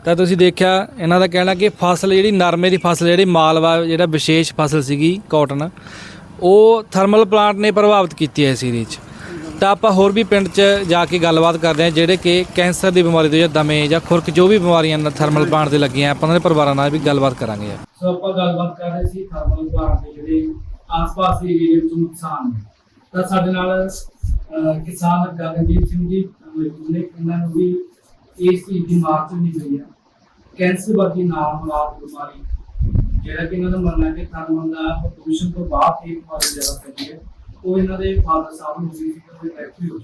A: ਤਾਂ ਤੁਸੀਂ ਦੇਖਿਆ ਇਹਨਾਂ ਦਾ ਕਹਿਣਾ ਕਿ ਫਸਲ ਜਿਹੜੀ ਨਰਮੇ ਦੀ ਫਸਲ ਜਿਹੜੀ ਮਾਲਵਾ ਜਿਹੜਾ ਵਿਸ਼ੇਸ਼ ਫਸਲ ਸੀਗੀ ਕਾਟਨ ਉਹ ਥਰਮਲ ਪਲਾਂਟ ਨੇ ਪ੍ਰਭਾਵਿਤ ਕੀਤੀ ਹੈ ਇਸ ਏਰੀਏ 'ਚ। ਤਾਂ ਆਪਾਂ ਹੋਰ ਵੀ ਪਿੰਡ 'ਚ ਜਾ ਕੇ ਗੱਲਬਾਤ ਕਰਦੇ ਹਾਂ, ਜਿਹੜੇ ਕਿ ਕੈਂਸਰ ਦੀ ਬਿਮਾਰੀ ਤੋਂ ਜਾਂ ਦਮੇ ਜਾਂ ਖੁਰਕ, ਜੋ ਵੀ ਬਿਮਾਰੀਆਂ ਨਾਲ ਥਰਮਲ ਪਲਾਂਟ ਦੇ ਲੱਗੀਆਂ, ਆਪਾਂ ਉਹਨਾਂ ਦੇ ਪਰਿਵਾਰਾਂ ਨਾਲ ਵੀ ਗੱਲਬਾਤ ਕਰਾਂਗੇ। ਸੋ ਆਪਾਂ ਗੱਲਬਾਤ ਕਰ ਰਹੇ ਸੀ ਥਰਮਲ ਪਲਾਂਟ ਦੇ ਜਿਹੜੇ ਆਸ-ਪਾਸ ਦੇ ਏਰੀਏ ਵਿੱਚ ਨੁਕਸਾਨ ਨੇ। ਤਾਂ ਸਾਡੇ ਨਾਲ ਕਿਸਾਨ ਗਗਨਦੀਪ ਸਿੰਘ ਜੀ ਨੇ ਇਹਨਾਂ ਨੂੰ ਵੀ ਇਸ ਚੀਜ਼ ਦੀ ਮਾਰ ਨਹੀਂ ਪਈ ਹੈ ਕੈਂਸਰ ਵਰਗੀ ਨਾਮ ਮੁਰਾਦ ਬਿਮਾਰੀ, ਜਿਹੜਾ ਕਿ ਇਹਨਾਂ ਦਾ ਮੰਨਣਾ ਹੈ ਕਿ ਥਰਮਲ ਦਾ ਪ੍ਰਦੂਸ਼ਣ ਤੋਂ ਬਾਅਦ ਇਹ ਬਿਮਾਰੀ ਜ਼ਿਆਦਾ ਫੈਲੀ ਹੈ। ਉਹ ਇਹਨਾਂ ਦੇ ਫਾਦਰ ਸਾਹਿਬ ਨੂੰ ਸੀ ਕਿ ਉਹਦੇ ਹੋ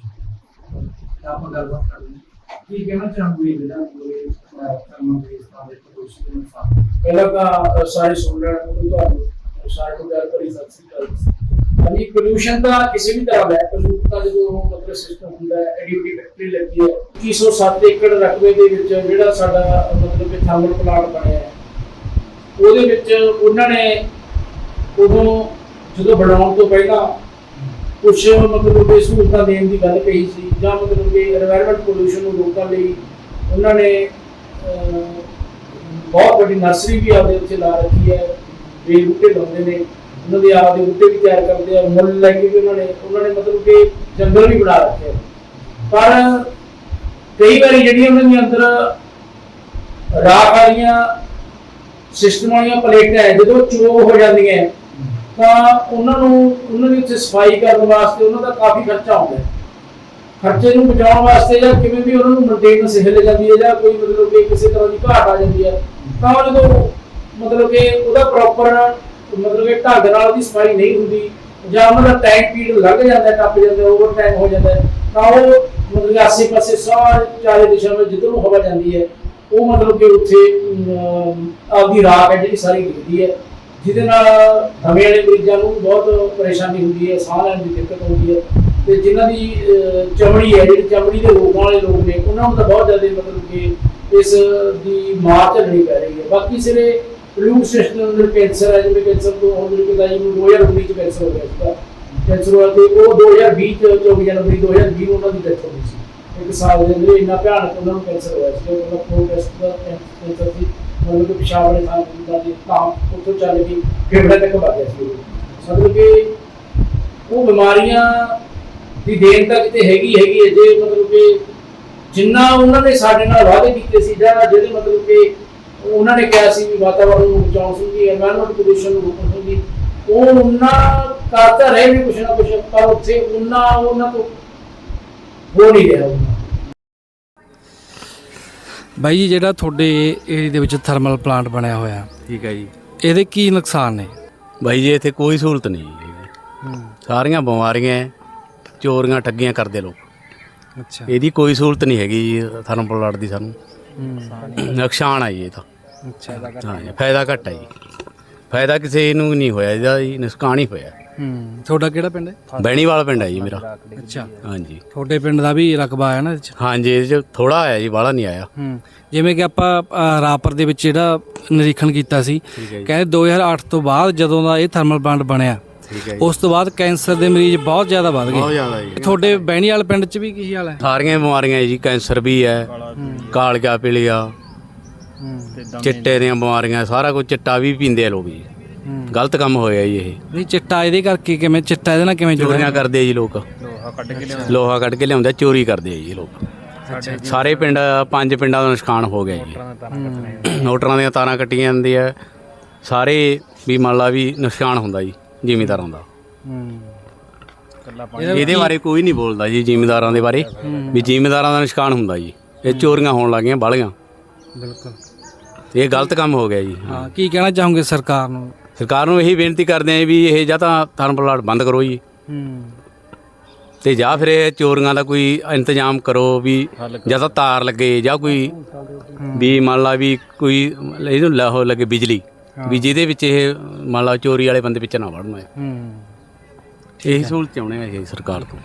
A: ਤਾਂ ਆਪਾਂ ਗੱਲਬਾਤ ਕਰਦੇ ਹਾਂ ਕੀ ਕਹਿਣਾ ਚਾਹੁੰਦੇ ਜਿਹੜਾ ਪੂਰੇ ਥਰਮਲ ਦੇ ਇਸ ਦੇ ਪ੍ਰਦੂਸ਼ਣ ਦੇ ਨੁਕਸਾਨ?
H: ਪਹਿਲਾਂ ਤਾਂ ਸਾਰੇ ਸੁਣਨ ਨੂੰ ਤੁਹਾਨੂੰ ਸਾਰੇ ਨੂੰ ਪਿਆਰ ਭਰੀ ਸਤਿ ਸ੍ਰੀ ਅਕਾਲ। ਹਾਂਜੀ ਪੋਲੂਸ਼ਨ ਤਾਂ ਕਿਸੇ ਵੀ ਤਰ੍ਹਾਂ ਦਾ ਹੈ। ਪੋਲੂਸ਼ਨ ਤਾਂ ਜਦੋਂ ਮਤਲਬ ਸਿਸਟਮ ਹੁੰਦਾ ਹੈ, ਐਡੀ ਫੈਕਟਰੀ ਲੱਗੀ ਹੈ 307 ਏਕੜ ਰਕਬੇ ਦੇ ਵਿੱਚ ਜਿਹੜਾ ਸਾਡਾ ਮਤਲਬ ਕਿ ਥਰਮਲ ਪਲਾਂਟ ਬਣਿਆ ਹੈ, ਉਹਦੇ ਵਿੱਚ ਉਹਨਾਂ ਨੇ ਉਦੋਂ ਜਦੋਂ ਬਣਾਉਣ ਤੋਂ ਪਹਿਲਾਂ ਕੁਛ ਮਤਲਬ ਕਿ ਸਹੂਲਤਾਂ ਦੇਣ ਦੀ ਗੱਲ ਕਹੀ ਸੀ ਜਾਂ ਮਤਲਬ ਕਿ এনवायरमेंट ਪੋਲੂਸ਼ਨ ਨੂੰ ਰੋਕਣ ਲਈ ਉਹਨਾਂ ਨੇ ਬਹੁਤ ਵੱਡੀ ਨਰਸਰੀ ਵੀ ਆਪਦੇ ਉੱਤੇ ਲਾ ਰੱਖੀ ਹੈ ਵੀ ਬੂਟੇ ਲਾਉਂਦੇ ਨੇ, ਉਹਨਾਂ ਦੇ ਆਪਦੇ ਬੂਟੇ ਵੀ ਤਿਆਰ ਕਰਦੇ ਆ, ਮੁੱਲ ਲੈ ਕੇ ਵੀ ਉਹਨਾਂ ਨੇ ਉਹਨਾਂ ਨੇ ਮਤਲਬ ਕਿ ਜੰਗਲ ਵੀ ਬਣਾ ਰੱਖਿਆ ਪਰ ਕਈ ਵਾਰੀ ਜਿਹੜੀਆਂ ਉਹਨਾਂ ਦੇ ਅੰਦਰ ਰਾਖ ਵਾਲੀਆਂ ਸਿਸਟਮਾਂ ਵਾਲੀਆਂ ਪਲੇਟਾਂ ਜਦੋਂ ਚੋਰ ਹੋ ਜਾਂਦੀਆਂ ਤਾਂ ਉਹਨਾਂ ਨੂੰ, ਉਹਨਾਂ ਦੀ ਸਫ਼ਾਈ ਕਰਨ ਵਾਸਤੇ ਉਹਨਾਂ ਦਾ ਕਾਫੀ ਖਰਚਾ ਆਉਂਦਾ ਹੈ। ਖਰਚੇ ਨੂੰ ਬਚਾਉਣ ਵਾਸਤੇ ਜਾਂ ਕਿਵੇਂ ਵੀ ਉਹਨਾਂ ਨੂੰ ਮੇਨਟੇਨੈਂਸ ਹਿੱਲ ਜਾਂਦੀ ਹੈ ਜਾਂ ਕੋਈ ਮਤਲਬ ਕਿ ਕਿਸੇ ਤਰ੍ਹਾਂ ਦੀ ਘਾਟ ਆ ਜਾਂਦੀ ਹੈ, ਤਾਂ ਉਹ ਜਦੋਂ ਮਤਲਬ ਕਿ ਉਹਦਾ ਪ੍ਰੋਪਰ ਮਤਲਬ ਕਿ ਢੰਗ ਨਾਲ ਉਹਦੀ ਸਫ਼ਾਈ ਨਹੀਂ ਹੁੰਦੀ ਜਾਂ ਉਹਨਾਂ ਦਾ ਟਾਈਮ ਪੀਰੀਅਡ ਲੱਗ ਜਾਂਦਾ ਟੱਪ ਜਾਂਦਾ ਓਵਰ ਟਾਈਮ ਹੋ ਜਾਂਦਾ ਤਾਂ ਉਹ ਮਤਲਬ ਆਸੇ ਪਾਸੇ ਸਾਰੇ ਚਾਰੇ ਦਿਸ਼ਾ ਵਿੱਚ ਜਿੱਧਰ ਨੂੰ ਹਵਾ ਜਾਂਦੀ ਹੈ, ਉਹ ਮਤਲਬ ਕਿ ਉੱਥੇ ਆਪਦੀ ਰਾਖ ਹੈ ਜਿਹੜੀ ਸਾਰੀ ਡਿੱਗਦੀ ਹੈ। ਜਿਹਦੇ ਨਾਲ ਦਮੇ ਵਾਲੇ ਮਰੀਜ਼ਾਂ ਨੂੰ ਬਹੁਤ ਪਰੇਸ਼ਾਨੀ ਹੁੰਦੀ ਹੈ, ਸਾਹ ਲੈਣ ਦੀ ਦਿੱਕਤ ਹੁੰਦੀ ਹੈ ਤੇ ਜਿਨ੍ਹਾਂ ਦੀ ਚਮੜੀ ਹੈ, ਜਿਹੜੀ ਚਮੜੀ ਦੇ ਰੋਗਾਂ ਵਾਲੇ ਲੋਕ ਨੇ, ਉਹਨਾਂ ਨੂੰ ਤਾਂ ਬਹੁਤ ਜ਼ਿਆਦਾ ਮਤਲਬ ਕਿ ਇਸ ਦੀ ਮਾਰ ਝੱਲਣੀ ਪੈ ਰਹੀ ਹੈ। ਬਾਕੀ ਸਿਰੇ ਪਲੂਟ ਸਿਸਟਮ ਅੰਦਰ ਕੈਂਸਰ ਹੈ, ਜਿਵੇਂ ਕੈਂਸਰ ਤੋਂ ਹੁਣ ਮੇਰੇ ਪਿਤਾ ਜੀ ਨੂੰ 2019 ਚ ਕੈਂਸਰ ਹੋ ਗਿਆ ਸੀਗਾ। ਕੈਂਸਰ ਹੋਇਆ ਤੇ ਉਹ 2020 ਚ 24 ਜਨਵਰੀ 2020 ਨੂੰ ਉਹਨਾਂ ਦੀ ਡੈਥ ਹੋ ਗਈ ਸੀ। ਇੱਕ ਸਾਲ ਦੇ ਅੰਦਰ ਇੰਨਾ ਭਿਆਨਕ ਉਹਨਾਂ ਨੂੰ ਕੈਂਸਰ ਹੋਇਆ ਸੀ ਉਹਨਾਂ ਦਾ ਪ੍ਰੋਗਰੈਸ ਦਾ ਕੈਂਸਰ ਸੀ। ਮਤਲਬ ਕਿ ਪਿਸ਼ਾਬ ਵਾਲੇ ਥਾਂ ਤੋਂ ਦਾ ਜੀ ਤਾਂ ਉੱਥੋਂ ਚੱਲ ਕੇ ਫੇਫੜੇ ਤੱਕ ਵਗ ਗਿਆ ਸੀ ਮਤਲਬ ਕਿ ਉਹ ਬਿਮਾਰੀਆਂ ਦੀ ਦੇਣ ਤੱਕ ਤੇ ਹੈਗੀ ਹੈਗੀ ਹੈ ਮਤਲਬ ਕਿ ਜਿੰਨਾ ਉਹਨਾਂ ਨੇ ਸਾਡੇ ਨਾਲ ਵਾਅਦੇ ਕੀਤੇ ਸੀ, ਜਾਂ ਜਿਹੜੇ ਮਤਲਬ ਕਿ ਉਹਨਾਂ ਨੇ ਕਿਹਾ ਸੀ ਵੀ ਵਾਤਾਵਰਣ ਨੂੰ ਬਚਾਉਣ ਸੂਗੀ এনवायरमेंट ਪੋਲੂਸ਼ਨ ਨੂੰ ਰੋਕਣ ਸੂਗੀ ਉਹ ਉਹਨਾਂ ਕਰਤਾ ਰਹੇ ਵੀ ਕੁਛ ਨਾ ਕੁਛ, ਪਰ ਉੱਥੇ ਉਹਨਾਂ ਉਹਨਾਂ ਤੋਂ ਹੋ ਨਹੀਂ ਰਿਹਾ।
A: ਬਾਈ ਜੀ ਜਿਹੜਾ ਤੁਹਾਡੇ ਏਰੀਆ ਦੇ ਵਿੱਚ ਥਰਮਲ ਪਲਾਂਟ ਬਣਿਆ ਹੋਇਆ
E: ਠੀਕ ਹੈ ਜੀ।
A: ਇਹਦੇ ਕੀ ਨੁਕਸਾਨ ਨੇ?
E: ਬਾਈ ਜੀ ਇੱਥੇ ਕੋਈ ਸਹੂਲਤ ਨਹੀਂ ਜੀ। ਸਾਰੀਆਂ ਬਿਮਾਰੀਆਂ ਹੈ, ਚੋਰੀਆਂ ਠੱਗੀਆਂ ਕਰਦੇ ਲੋਕ।
A: ਅੱਛਾ।
E: ਇਹਦੀ ਕੋਈ ਸਹੂਲਤ ਨਹੀਂ ਹੈਗੀ ਜੀ ਥਰਮਲ ਪਲਾਂਟ ਦੀ ਸਾਨੂੰ। ਨੁਕਸਾਨ ਆ ਜੀ ਇਹ ਤਾਂ।
A: ਅੱਛਾ।
E: ਹਾਂ ਜੀ, ਫਾਇਦਾ ਘੱਟ ਹੈ ਜੀ। ਫਾਇਦਾ ਕਿਸੇ ਨੂੰ ਨਹੀਂ ਹੋਇਆ ਇਹਦਾ ਜੀ ਨੁਕਸਾਨ ਹੀ ਹੋਇਆ।
A: ਹੂੰ। ਤੁਹਾਡਾ ਕਿਹੜਾ ਪਿੰਡ ਹੈ?
E: ਬੈਣੀਵਾਲ ਪਿੰਡ ਹੈ ਜੀ ਮੇਰਾ।
A: ਅੱਛਾ।
E: ਹਾਂਜੀ।
A: ਤੁਹਾਡੇ ਪਿੰਡ ਦਾ ਵੀ ਰਕਬਾ ਆਇਆ ਨਾ ਇਹਦੇ ਚ?
E: ਹਾਂਜੀ ਇਹਦੇ ਚ ਥੋੜਾ ਆਇਆ ਜੀ ਬਾਹਲਾ ਨਹੀਂ ਆਇਆ।
A: ਹੂੰ। ਜਿਵੇਂ ਕਿ ਆਪਾਂ ਅ, ਰਾਪਰ ਦੇ ਵਿੱਚ ਜਿਹੜਾ ਨਿਰੀਖਣ ਕੀਤਾ ਸੀ
E: ਠੀਕ ਹੈ ਜੀ।
A: ਕਹਿੰਦੇ 2008 ਤੋਂ ਬਾਅਦ ਜਦੋਂ ਦਾ ਇਹ ਥਰਮਲ ਪਲਾਂਟ ਬਣਿਆ
E: ਠੀਕ ਹੈ ਜੀ।
A: ਉਸ ਤੋਂ ਬਾਅਦ ਕੈਂਸਰ ਦੇ ਮਰੀਜ਼ ਬਹੁਤ ਜ਼ਿਆਦਾ ਵੱਧ
E: ਬਹੁਤ
A: ਗਏ
E: ਜ਼ਿਆਦਾ ਜੀ।
A: ਤੁਹਾਡੇ ਬਹਿਣੀ ਵਾਲੇ ਪਿੰਡ 'ਚ ਵੀ ਕੀ ਹਾਲ ਹੈ?
E: ਸਾਰੀਆਂ ਬਿਮਾਰੀਆਂ ਹੈ ਜੀ ਕੈਂਸਰ ਵੀ ਹੈ ਕਾਲਜਾ ਪੀਲੀਆ ਚਿੱਟੇ ਦੀਆਂ ਬਿਮਾਰੀਆਂ ਸਾਰਾ ਕੁਝ ਚਿੱਟਾ ਵੀ ਪੀਂਦੇ ਆ ਲੋਕ ਜੀ। ਗਲਤ ਕੰਮ ਹੋਇਆ ਜੀ ਇਹ।
A: ਨਹੀਂ ਚਿੱਟਾ ਇਹਦੇ ਕਰਕੇ ਕਿਵੇਂ ਚਿੱਟਾ ਇਹਦੇ ਨਾਲ ਕਿਵੇਂ
E: ਚੋਰੀਆਂ
A: ਜੁੜਿਆ
E: ਕਰਦੇ ਆ ਜੀ ਲੋਕ। ਲੋਹਾ ਕੱਢ ਕੇ ਲਿਆਉਂਦੇ। ਆ, ਚੋਰੀ ਕਰਦੇ ਆ ਜੀ ਲੋਕ। ਸਾਰੇ ਪਿੰਡ ਪੰਜ ਪਿੰਡਾਂ ਦਾ ਨੁਕਸਾਨ ਹੋ ਗਿਆ ਜੀ। ਮੋਟਰਾਂ ਦੀਆਂ ਤਾਰਾਂ ਕੱਟੀਆਂ ਜਾਂਦੀਆਂ। ਸਾਰੇ ਵੀ ਮੰਨ ਲਾ ਵੀ ਨੁਕਸਾਨ ਹੁੰਦਾ ਜੀ ਜ਼ਿਮੀਂਦਾਰਾਂ ਦਾ। ਇਹਦੇ ਬਾਰੇ ਕੋਈ ਨਹੀਂ ਬੋਲਦਾ ਜੀ ਜ਼ਿਮੀਂਦਾਰਾਂ ਦੇ ਬਾਰੇ। ਵੀ ਜ਼ਿਮੀਂਦਾਰਾਂ ਦਾ ਨਿਸ਼ਕਾਨ ਹੁੰਦਾ ਜੀ। ਇਹ ਚੋਰੀਆਂ ਹੋਣ ਲੱਗੀਆਂ ਬਾਲੀਆਂ
A: ਬਿਲਕੁਲ।
E: ਇਹ ਗਲਤ ਕੰਮ ਹੋ ਗਿਆ ਜੀ।
A: ਹਾਂ ਕੀ ਕਹਿਣਾ ਚਾਹੋਗੇ ਸਰਕਾਰ ਨੂੰ?
E: ਸਰਕਾਰ ਨੂੰ ਇਹੀ ਬੇਨਤੀ ਕਰਦੇ ਆਂ ਵੀ ਇਹ ਜਾਂ ਤਾਂ ਥਰਮਲ ਪਲਾਂਟ ਬੰਦ ਕਰੋ ਜੀ।
A: ਹੂੰ
E: ਤੇ ਜਾਂ ਫਿਰ ਇਹ ਚੋਰੀਆਂ ਦਾ ਕੋਈ ਇੰਤਜ਼ਾਮ ਕਰੋ ਵੀ ਜਾਂ ਤਾਂ ਤਾਰ ਲੱਗੇ ਜਾਂ ਕੋਈ ਵੀ ਮੰਨ ਲਾ ਵੀ ਕੋਈ ਇਹਨੂੰ ਲਾਹੋ ਲੱਗੇ ਬਿਜਲੀ। ਵੀ ਜਿਹਦੇ ਵਿੱਚ ਇਹ ਮੰਨ ਲਾ ਚੋਰੀ ਵਾਲੇ ਬੰਦੇ ਵਿੱਚ ਨਾ ਵੜਨ
A: ਹੂੰ।
E: ਇਹੀ ਸਹੂਲਤ ਚਾਹੁੰਦੇ ਆ ਇਹ ਸਰਕਾਰ ਤੋਂ।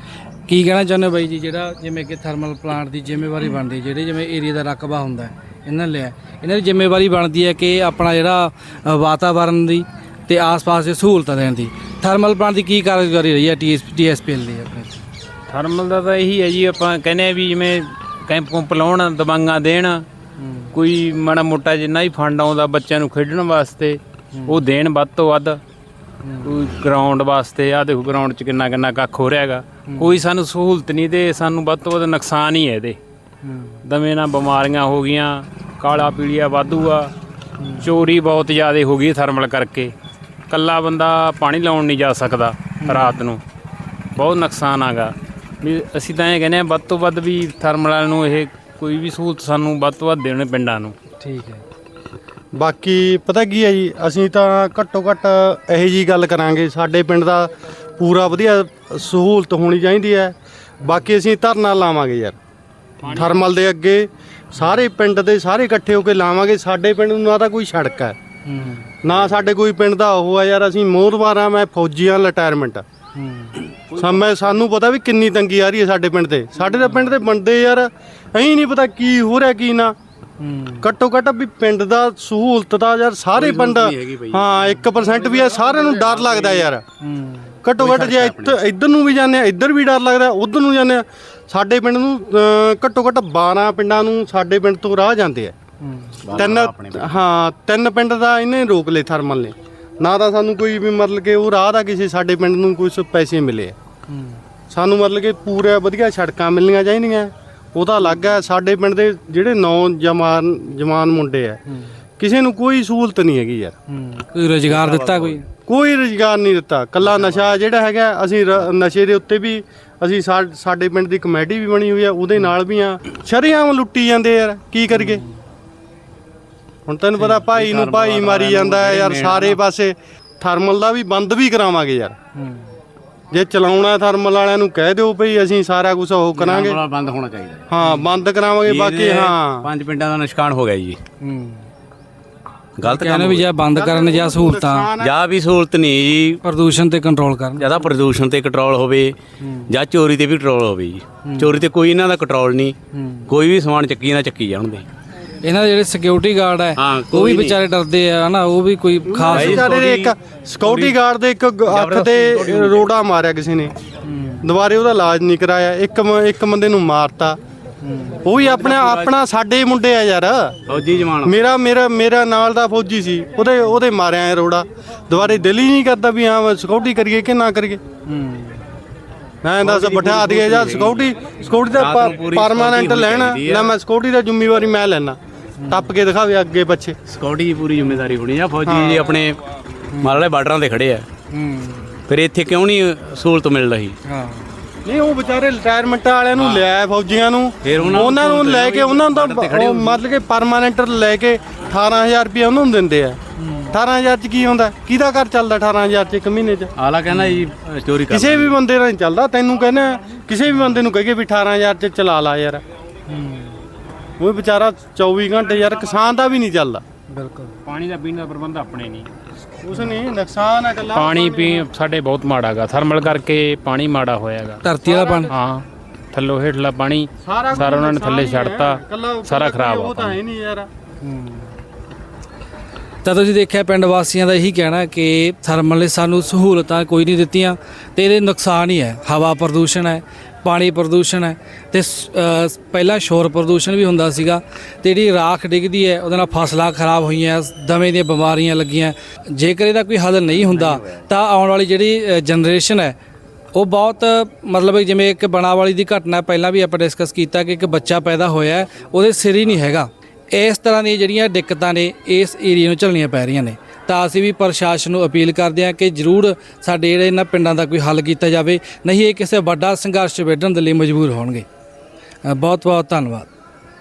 A: ਕੀ ਕਹਿਣਾ ਚਾਹੁੰਦੇ ਹੋ ਬਾਈ ਜੀ ਜਿਹੜਾ ਜਿਵੇਂ ਕਿ ਥਰਮਲ ਪਲਾਂਟ ਦੀ ਜ਼ਿੰਮੇਵਾਰੀ ਬਣਦੀ ਜਿਹੜੇ ਜਿਵੇਂ ਏਰੀਆ ਦਾ ਰਕਬਾ ਹੁੰਦਾ ਹੈ, ਇਹਨਾਂ ਨੇ ਲਿਆ ਇਹਨਾਂ ਦੀ ਜ਼ਿੰਮੇਵਾਰੀ ਬਣਦੀ ਹੈ ਕਿ ਆਪਣਾ ਜਿਹੜਾ ਅ, ਵਾਤਾਵਰਣ ਦੀ ਤੇ ਆਸ-ਪਾਸ ਦੀ ਸਹੂਲਤਾਂ ਦੇਣ ਦੀ। ਥਰਮਲ ਪਲਾਂਟ ਦੀ ਕੀ ਕਾਰਗੁਜ਼ਾਰੀ ਰਹੀ ਹੈ ਟੀਐਸਪੀਐਲ ਦੀ ਆਪਣੇ?
F: ਥਰਮਲ ਦਾ ਤਾਂ ਇਹੀ ਹੈ ਜੀ ਆਪਾਂ ਕਹਿੰਦੇ ਆ ਵੀ ਜਿਵੇਂ ਕੈਂਪ ਕੁੰਪ ਲਾਉਣ ਦਵਾਈਆਂ ਦੇਣ ਕੋਈ ਮਾੜਾ ਮੋਟਾ ਜਿੰਨਾ ਹੀ ਫੰਡ ਆਉਂਦਾ ਬੱਚਿਆਂ ਨੂੰ ਖੇਡਣ ਵਾਸਤੇ ਉਹ ਦੇਣ ਵੱਧ ਤੋਂ ਵੱਧ। ਕੋਈ ਗਰਾਊਂਡ ਵਾਸਤੇ ਆ ਦੇਖੋ ਗਰਾਊਂਡ 'ਚ ਕਿੰਨਾ ਕਿੰਨਾ ਕੱਖ ਹੋ ਰਿਹਾ ਹੈਗਾ। ਕੋਈ ਸਾਨੂੰ ਸਹੂਲਤ ਨਹੀਂ ਦੇ ਸਾਨੂੰ ਵੱਧ ਤੋਂ ਵੱਧ ਨੁਕਸਾਨ ਹੀ ਹੈ ਇਹਦੇ। ਦਵੇਂ ਨਾਲ ਬਿਮਾਰੀਆਂ ਹੋ ਗਈਆਂ, ਕਾਲਾ ਪੀਲੀਆ ਵਾਧੂ ਆ, ਚੋਰੀ ਬਹੁਤ ਜ਼ਿਆਦਾ ਹੋ ਗਈ ਥਰਮਲ ਕਰਕੇ। ਕੱਲਾ ਬੰਦਾ ਪਾਣੀ ਲਾਉਣ ਨਹੀਂ ਜਾ ਸਕਦਾ ਰਾਤ ਨੂੰ। ਬਹੁਤ ਨੁਕਸਾਨ ਆਗਾ ਵੀ ਅਸੀਂ ਤਾਂ ਇਹ ਕਹਿੰਦੇ ਆ ਵੱਧ ਤੋਂ ਵੱਧ ਵੀ ਥਰਮਲ ਵਾਲਿਆਂ ਨੂੰ ਇਹ ਕੋਈ ਵੀ ਸਹੂਲਤ ਸਾਨੂੰ ਵੱਧ ਤੋਂ ਵੱਧ ਦੇਣੇ ਪਿੰਡਾਂ ਨੂੰ।
A: ਠੀਕ ਹੈ।
G: ਬਾਕੀ ਪਤਾ ਕੀ ਹੈ ਜੀ, ਅਸੀਂ ਤਾਂ ਘੱਟੋ ਘੱਟ ਇਹੋ ਜੀ ਗੱਲ ਕਰਾਂਗੇ, ਸਾਡੇ ਪਿੰਡ ਦਾ ਪੂਰਾ ਵਧੀਆ ਸਹੂਲਤ ਹੋਣੀ ਚਾਹੀਦੀ ਹੈ। ਬਾਕੀ ਅਸੀਂ ਧਰਨਾ ਲਾਵਾਂਗੇ ਯਾਰ। ਥਰਮਲ ਦੇ ਅੱਗੇ ਸਾਰੇ ਪਿੰਡ ਦੇ ਸਾਰੇ ਇਕੱਠੇ ਹੋ ਕੇ ਲਾਵਾਂਗੇ। ਸਾਡੇ ਪਿੰਡ ਨੂੰ ਨਾ ਤਾਂ ਕੋਈ ਸੜਕ ਹੈ। ਨਾ ਸਾਡੇ ਕੋਈ ਪਿੰਡ ਦਾ ਉਹ ਆ ਯਾਰ, ਅਸੀਂ ਮੋਹਦਵਾਰਾਂ ਮੈਂ ਫੌਜੀਆਂ ਰਿਟਾਇਰਮੈਂਟ ਸਮੇਂ ਸਾਨੂੰ ਪਤਾ ਵੀ ਕਿੰਨੀ ਤੰਗੀ ਆ ਰਹੀ ਹੈ ਸਾਡੇ ਪਿੰਡ ਤੇ। ਸਾਡੇ ਤਾਂ ਪਿੰਡ ਦੇ ਬੰਦੇ ਯਾਰ ਅਹੀਂ ਨਹੀਂ ਪਤਾ ਕੀ ਹੋ ਰਿਹਾ, ਕੀ ਨਾ। ਘੱਟੋ ਘੱਟ ਵੀ ਪਿੰਡ ਦਾ ਸਹੂਲਤ ਦਾ ਯਾਰ ਸਾਰੇ ਪਿੰਡ ਹਾਂ 1% ਵੀ ਆ ਸਾਰਿਆਂ ਨੂੰ ਡਰ ਲੱਗਦਾ ਯਾਰ।
A: ਹੂੰ।
G: ਘੱਟੋ ਘੱਟ ਜੇ ਇੱਧਰ ਨੂੰ ਵੀ ਜਾਂਦੇ ਆ ਇੱਧਰ ਵੀ ਡਰ ਲੱਗਦਾ ਉਧਰ ਨੂੰ ਜਾਂਦੇ ਆ। ਸਾਡੇ ਪਿੰਡ ਨੂੰ ਘੱਟੋ ਘੱਟ 12 ਪਿੰਡਾਂ ਨੂੰ ਸਾਡੇ ਪਿੰਡ ਤੋਂ ਰਾਹ ਜਾਂਦੇ ਆ।
A: ਹੂੰ।
G: ਤਿੰਨ ਹਾਂ ਤਿੰਨ ਪਿੰਡ ਦਾ ਇਹਨੇ ਰੋਕ ਲਏ ਥਰਮਲ ਨੇ। ਨਾ ਤਾਂ ਸਾਨੂੰ ਕੋਈ ਵੀ ਮਤਲਬ ਕਿ ਉਹ ਰਾਹ ਦਾ ਕਿਸੇ ਸਾਡੇ ਪਿੰਡ ਨੂੰ ਕੁਝ ਪੈਸੇ ਮਿਲੇ
A: ਹੂੰ।
G: ਸਾਨੂੰ ਮਤਲਬ ਕਿ ਪੂਰੇ ਵਧੀਆ ਸੜਕਾਂ ਮਿਲਣੀਆਂ ਚਾਹੀਦੀਆਂ। ਉਹਦਾ ਅਲੱਗ ਹੈ ਸਾਡੇ ਪਿੰਡ ਦੇ ਜਿਹੜੇ ਨੌਜਵਾਨ ਜਵਾਨ ਮੁੰਡੇ ਆ ਕਿਸੇ ਨੂੰ ਕੋਈ ਸਹੂਲਤ ਨਹੀਂ ਹੈਗੀ ਯਾਰ।
A: ਕੋਈ ਰੋਜ਼ਗਾਰ ਦਿੱਤਾ ਕੋਈ?
G: ਕੋਈ ਰੁਜ਼ਗਾਰ ਨਹੀਂ ਦਿੱਤਾ। ਕੱਲਾ ਨਸ਼ਾ ਜਿਹੜਾ ਹੈਗਾ ਅਸੀਂ ਨਸ਼ੇ ਦੇ ਉੱਤੇ ਵੀ ਅਸੀਂ ਸਾਡੇ ਪਿੰਡ ਦੀ ਕਮੇਟੀ ਵੀ ਬਣੀ ਹੋਈ ਆ ਉਹਦੇ ਨਾਲ ਵੀ ਆ। ਸ਼ਰੇਆਮ ਲੁੱਟੀ ਜਾਂਦੇ ਯਾਰ ਕੀ ਕਰੀਏ? ਹੁਣ ਤੈਨੂੰ ਪਤਾ ਭਾਈ ਨੂੰ ਭਾਈ ਮਾਰੀ ਜਾਂਦਾ ਯਾਰ ਸਾਰੇ ਪਾਸੇ। ਥਰਮਲ ਦਾ ਵੀ ਬੰਦ ਵੀ ਕਰਾਵਾਂਗੇ ਯਾਰ। ਜੇ ਚਲਾਉਣਾ ਥਰਮਲ ਵਾਲਿਆਂ ਨੂੰ ਕਹਿ ਦਿਓ ਭਈ ਅਸੀਂ ਸਾਰਾ ਕੁਝ ਉਹ ਕਰਾਂਗੇ।
E: ਥਰਮਲ ਬੰਦ ਹੋਣਾ ਚਾਹੀਦਾ ਹੈ।
G: ਹਾਂ ਬੰਦ ਕਰਾਵਾਂਗੇ ਬਾਕੀ
E: ਇਹਦੇ
G: ਹਾਂ।
E: ਪੰਜ ਪਿੰਡਾਂ ਦਾ ਨਿਸ਼ਕਾਨ ਹੋ ਗਿਆ ਜੀ।
A: ਹੂੰ।
E: ਗਲਤ
A: ਕਹਿੰਦੇ
E: ਕੰਮ
A: ਵੀ ਜਾਂ ਬੰਦ ਕਰਨ ਜਾਂ ਸਹੂਲਤਾਂ।
E: ਜਾਂ ਵੀ ਸਹੂਲਤ ਨਹੀਂ ਜੀ।
A: ਪ੍ਰਦੂਸ਼ਣ ਤੇ ਕੰਟਰੋਲ ਕਰਨ।
E: ਜ਼ਿਆਦਾ ਪ੍ਰਦੂਸ਼ਣ ਤੇ ਕੰਟਰੋਲ ਹੋਵੇ ਜਾਂ ਚੋਰੀ ਤੇ ਵੀ ਕੰਟਰੋਲ ਹੋਵੇ ਜੀ। ਚੋਰੀ ਤੇ ਕੋਈ ਇਹਨਾਂ ਦਾ ਕੰਟਰੋਲ ਨਹੀਂ। ਕੋਈ ਵੀ ਸਮਾਨ ਚੱਕੀ ਨਾ ਚੱਕੀ ਜਾਣ ਦੇ।
A: ਇਹਨਾਂ ਦੇ ਜਿਹੜੇ ਸਿਕਿਉਰਿਟੀ ਗਾਰਡ ਹੈ
E: ਹਾਂ,
A: ਉਹ
E: ਕੋਈ
A: ਵੀ
E: ਨਹੀਂ।
A: ਵਿਚਾਰੇ ਡਰਦੇ ਆ ਹਨਾ ਉਹ ਵੀ ਕੋਈ ਖਾਸ
G: ਵਿਚਾਰੇ ਇੱਕ ਸਿਕਿਉਰਿਟੀ ਗਾਰਡ ਦੇ ਇੱਕ ਗ- ਅੱਖ ਤੇ ਰੋੜਾ ਮਾਰਿਆ ਕਿਸੇ ਨੇ। ਦੁਬਾਰੇ ਉਹਦਾ ਇਲਾਜ ਨਹੀਂ ਕਰਾਇਆ ਇੱਕ ਮ- ਇੱਕ ਬੰਦੇ ਨੂੰ ਮਾਰਤਾ। ਉਹ ਵੀ ਆਪਣਾ ਆਪਣਾ ਸਾਡੇ ਮੁੰਡੇ ਆ ਯਾਰ।
E: ਫੌਜੀ ਜਵਾਨ
G: ਮੇਰਾ ਮੇਰਾ ਮੇਰਾ ਨਾਲ ਦਾ ਫੌਜੀ ਸੀ ਉਹਦੇ ਉਹਦੇ ਮਾਰਿਆ ਐ ਰੋੜਾ। ਦੁਬਾਰੇ ਦਿਲ ਹੀ ਨਹੀਂ ਕਰਦਾ ਵੀ ਹਾਂ ਸਿਕਿਉਰਿਟੀ ਕਰੀਏ ਕਿ ਨਾ ਕਰੀਏ।
A: ਹੂੰ।
G: ਮੈਂ ਦੱਸ ਬਿਠਾ ਦਈਏ ਜਾਂ ਸਿਕਿਉਰਿਟੀ ਸਿਕਿਉਰਿਟੀ ਦਾ
E: ਰਾਤ ਨੂੰ ਪੂਰੀ
G: ਪਰਮਾਨੈਂਟ ਲੈਣਾ
E: ਚਾਹੀਦੀ ਆ।
G: ਨਾ ਮੈਂ ਸਿਕਿਉਰਿਟੀ ਦਾ ਜ਼ਿੰਮੇਵਾਰੀ ਮੈਂ ਲੈਣਾ ਟੱਪ ਕੇ ਦਿਖਾਵੇ ਅੱਗੇ ਪਿੱਛੇ।
E: ਸਿਕਿਉਰਿਟੀ ਦੀ ਪੂਰੀ ਜ਼ਿੰਮੇਵਾਰੀ ਹੋਣੀ ਆ। ਫੌਜੀ ਜੀ ਆਪਣੇ ਮਾਲਲੇ ਬਾਰਡਰਾਂ ਤੇ ਖੜੇ ਆ। ਫਿਰ ਇੱਥੇ ਕਿਉਂ ਨਹੀਂ ਸਹੂਲਤ ਮਿਲ ਰਹੀ
A: ਹਾਂ।
G: ਨਹੀਂ ਉਹ ਵਿਚਾਰੇ ਰਿਟਾਇਰਮੈਂਟ ਵਾਲਿਆਂ ਨੂੰ ਲਿਆ ਫੌਜੀਆਂ ਨੂੰ।
E: ਉਹਨਾਂ ਨੂੰ
G: ਲੈ ਕੇ ਉਹਨਾਂ ਦਾ ਮਤਲਬ ਕਿ ਪਰਮਾਨੈਂਟ ਲੈ ਕੇ 18000 ਰੁਪਏ ਉਹਨਾਂ ਨੂੰ ਦਿੰਦੇ ਆ। 18000 ਚ ਕੀ ਹੁੰਦਾ? ਕਿਹਦਾ ਘਰ ਚੱਲਦਾ 18000 ਚ ਇੱਕ ਮਹੀਨੇ ਚ?
E: ਆਲਾ ਕਹਿੰਦਾ ਜੀ ਚੋਰੀ ਕਰ
G: ਕਿਸੇ ਵੀ ਬੰਦੇ ਨਾਲ ਨਹੀਂ ਚੱਲਦਾ। ਤੈਨੂੰ ਕਹਿੰਦੇ ਕਿਸੇ ਵੀ ਬੰਦੇ ਨੂੰ ਕਹੇ ਵੀ 18000 ਚ ਚਲਾ ਲਾ ਯਾਰ। ਉਹ ਵਿਚਾਰਾ 24 ਘੰਟੇ ਯਾਰ ਕਿਸਾਨ ਦਾ ਵੀ ਨਹੀਂ ਚੱਲਦਾ।
A: ਬਿਲਕੁਲ।
F: ਪਾਣੀ ਦਾ ਪੀਣ ਦਾ ਪ੍ਰਬੰਧ ਆਪਣੇ ਨਹੀਂ।
G: ਉਸ ਨਹੀਂ ਨੁਕਸਾਨ ਹੈ ਕੱਲਾ
F: ਪਾਣੀ ਪੀ ਸਾਡੇ ਬਹੁਤ ਮਾੜਾ ਗਾ ਥਰਮਲ ਕਰਕੇ ਪਾਣੀ ਮਾੜਾ ਹੋਇਆਗਾ
A: ਧਰਤੀ ਵਾਲਾ ਪਾਣੀ?
F: ਹਾਂ ਥੱਲੋਂ ਹੇਠਲਾ ਪਾਣੀ
G: ਸਾਰਾ
F: ਉਹਨਾਂ ਨੇ ਥੱਲੇ। ਛੱਡਤਾ ਸਾਰਾ ਖਰਾਬ
G: ਤਾਂ ਹੈ ਨਹੀਂ ਯਾਰ।
A: ਤਾਂ ਤੁਸੀਂ ਦੇਖਿਆ ਪਿੰਡ ਵਾਸੀਆਂ ਦਾ ਇਹੀ ਕਹਿਣਾ ਕਿ ਥਰਮਲ ਨੇ ਸਾਨੂੰ ਸਹੂਲਤਾਂ ਕੋਈ ਨਹੀਂ ਦਿੱਤੀਆਂ ਤੇ ਇਹਦੇ ਨੁਕਸਾਨ ਹੀ ਹੈ ਹਵਾ ਪ੍ਰਦੂਸ਼ਣ ਹੈ ਪਾਣੀ ਪ੍ਰਦੂਸ਼ਣ ਹੈ ਤੇ ਸ- ਅ, ਪਹਿਲਾਂ ਸ਼ੋਰ ਪ੍ਰਦੂਸ਼ਣ ਵੀ ਹੁੰਦਾ ਸੀਗਾ ਤੇ ਜਿਹੜੀ ਰਾਖ ਡਿੱਗਦੀ ਹੈ ਉਹਦੇ ਨਾਲ ਫਸਲਾਂ ਖਰਾਬ ਹੋਈਆਂ ਦਮੇ ਦੀਆਂ ਬਿਮਾਰੀਆਂ ਲੱਗੀਆਂ। ਜੇਕਰ ਇਹਦਾ ਕੋਈ ਹੱਲ ਨਹੀਂ ਹੁੰਦਾ ਤਾਂ ਆਉਣ ਵਾਲੀ ਜਿਹੜੀ ਜਨਰੇਸ਼ਨ ਹੈ ਉਹ ਬਹੁਤ ਮਤਲਬ ਜਿਵੇਂ ਇੱਕ ਬਣਾ ਵਾਲੀ ਦੀ ਘਟਨਾ ਪਹਿਲਾਂ ਵੀ ਆਪਾਂ ਡਿਸਕਸ ਕੀਤਾ ਕਿ ਇੱਕ ਬੱਚਾ ਪੈਦਾ ਹੋਇਆ ਹੈ, ਉਹਦੇ ਸਿਰ ਹੀ ਨਹੀਂ ਹੈਗਾ। ਇਸ ਤਰ੍ਹਾਂ ਦੀਆਂ ਜਿਹੜੀਆਂ ਦਿੱਕਤਾਂ ਨੇ ਇਸ ਏਰੀਆ ਨੂੰ ਝੱਲਣੀਆਂ ਪੈ ਰਹੀਆਂ ਨੇ। ਤਾਂ ਅਸੀਂ ਵੀ ਪ੍ਰਸ਼ਾਸਨ ਨੂੰ ਅਪੀਲ ਕਰਦੇ ਹਾਂ ਕਿ ਜ਼ਰੂਰ ਸਾਡੇ ਜਿਹੜੇ ਇਹਨਾਂ ਪਿੰਡਾਂ ਦਾ ਕੋਈ ਹੱਲ ਕੀਤਾ ਜਾਵੇ, ਨਹੀਂ ਇਹ ਕਿਸੇ ਵੱਡਾ ਸੰਘਰਸ਼ ਵਿੱਢਣ ਦੇ ਲਈ ਮਜਬੂਰ ਹੋਣਗੇ। ਬਹੁਤ ਬਹੁਤ ਧੰਨਵਾਦ।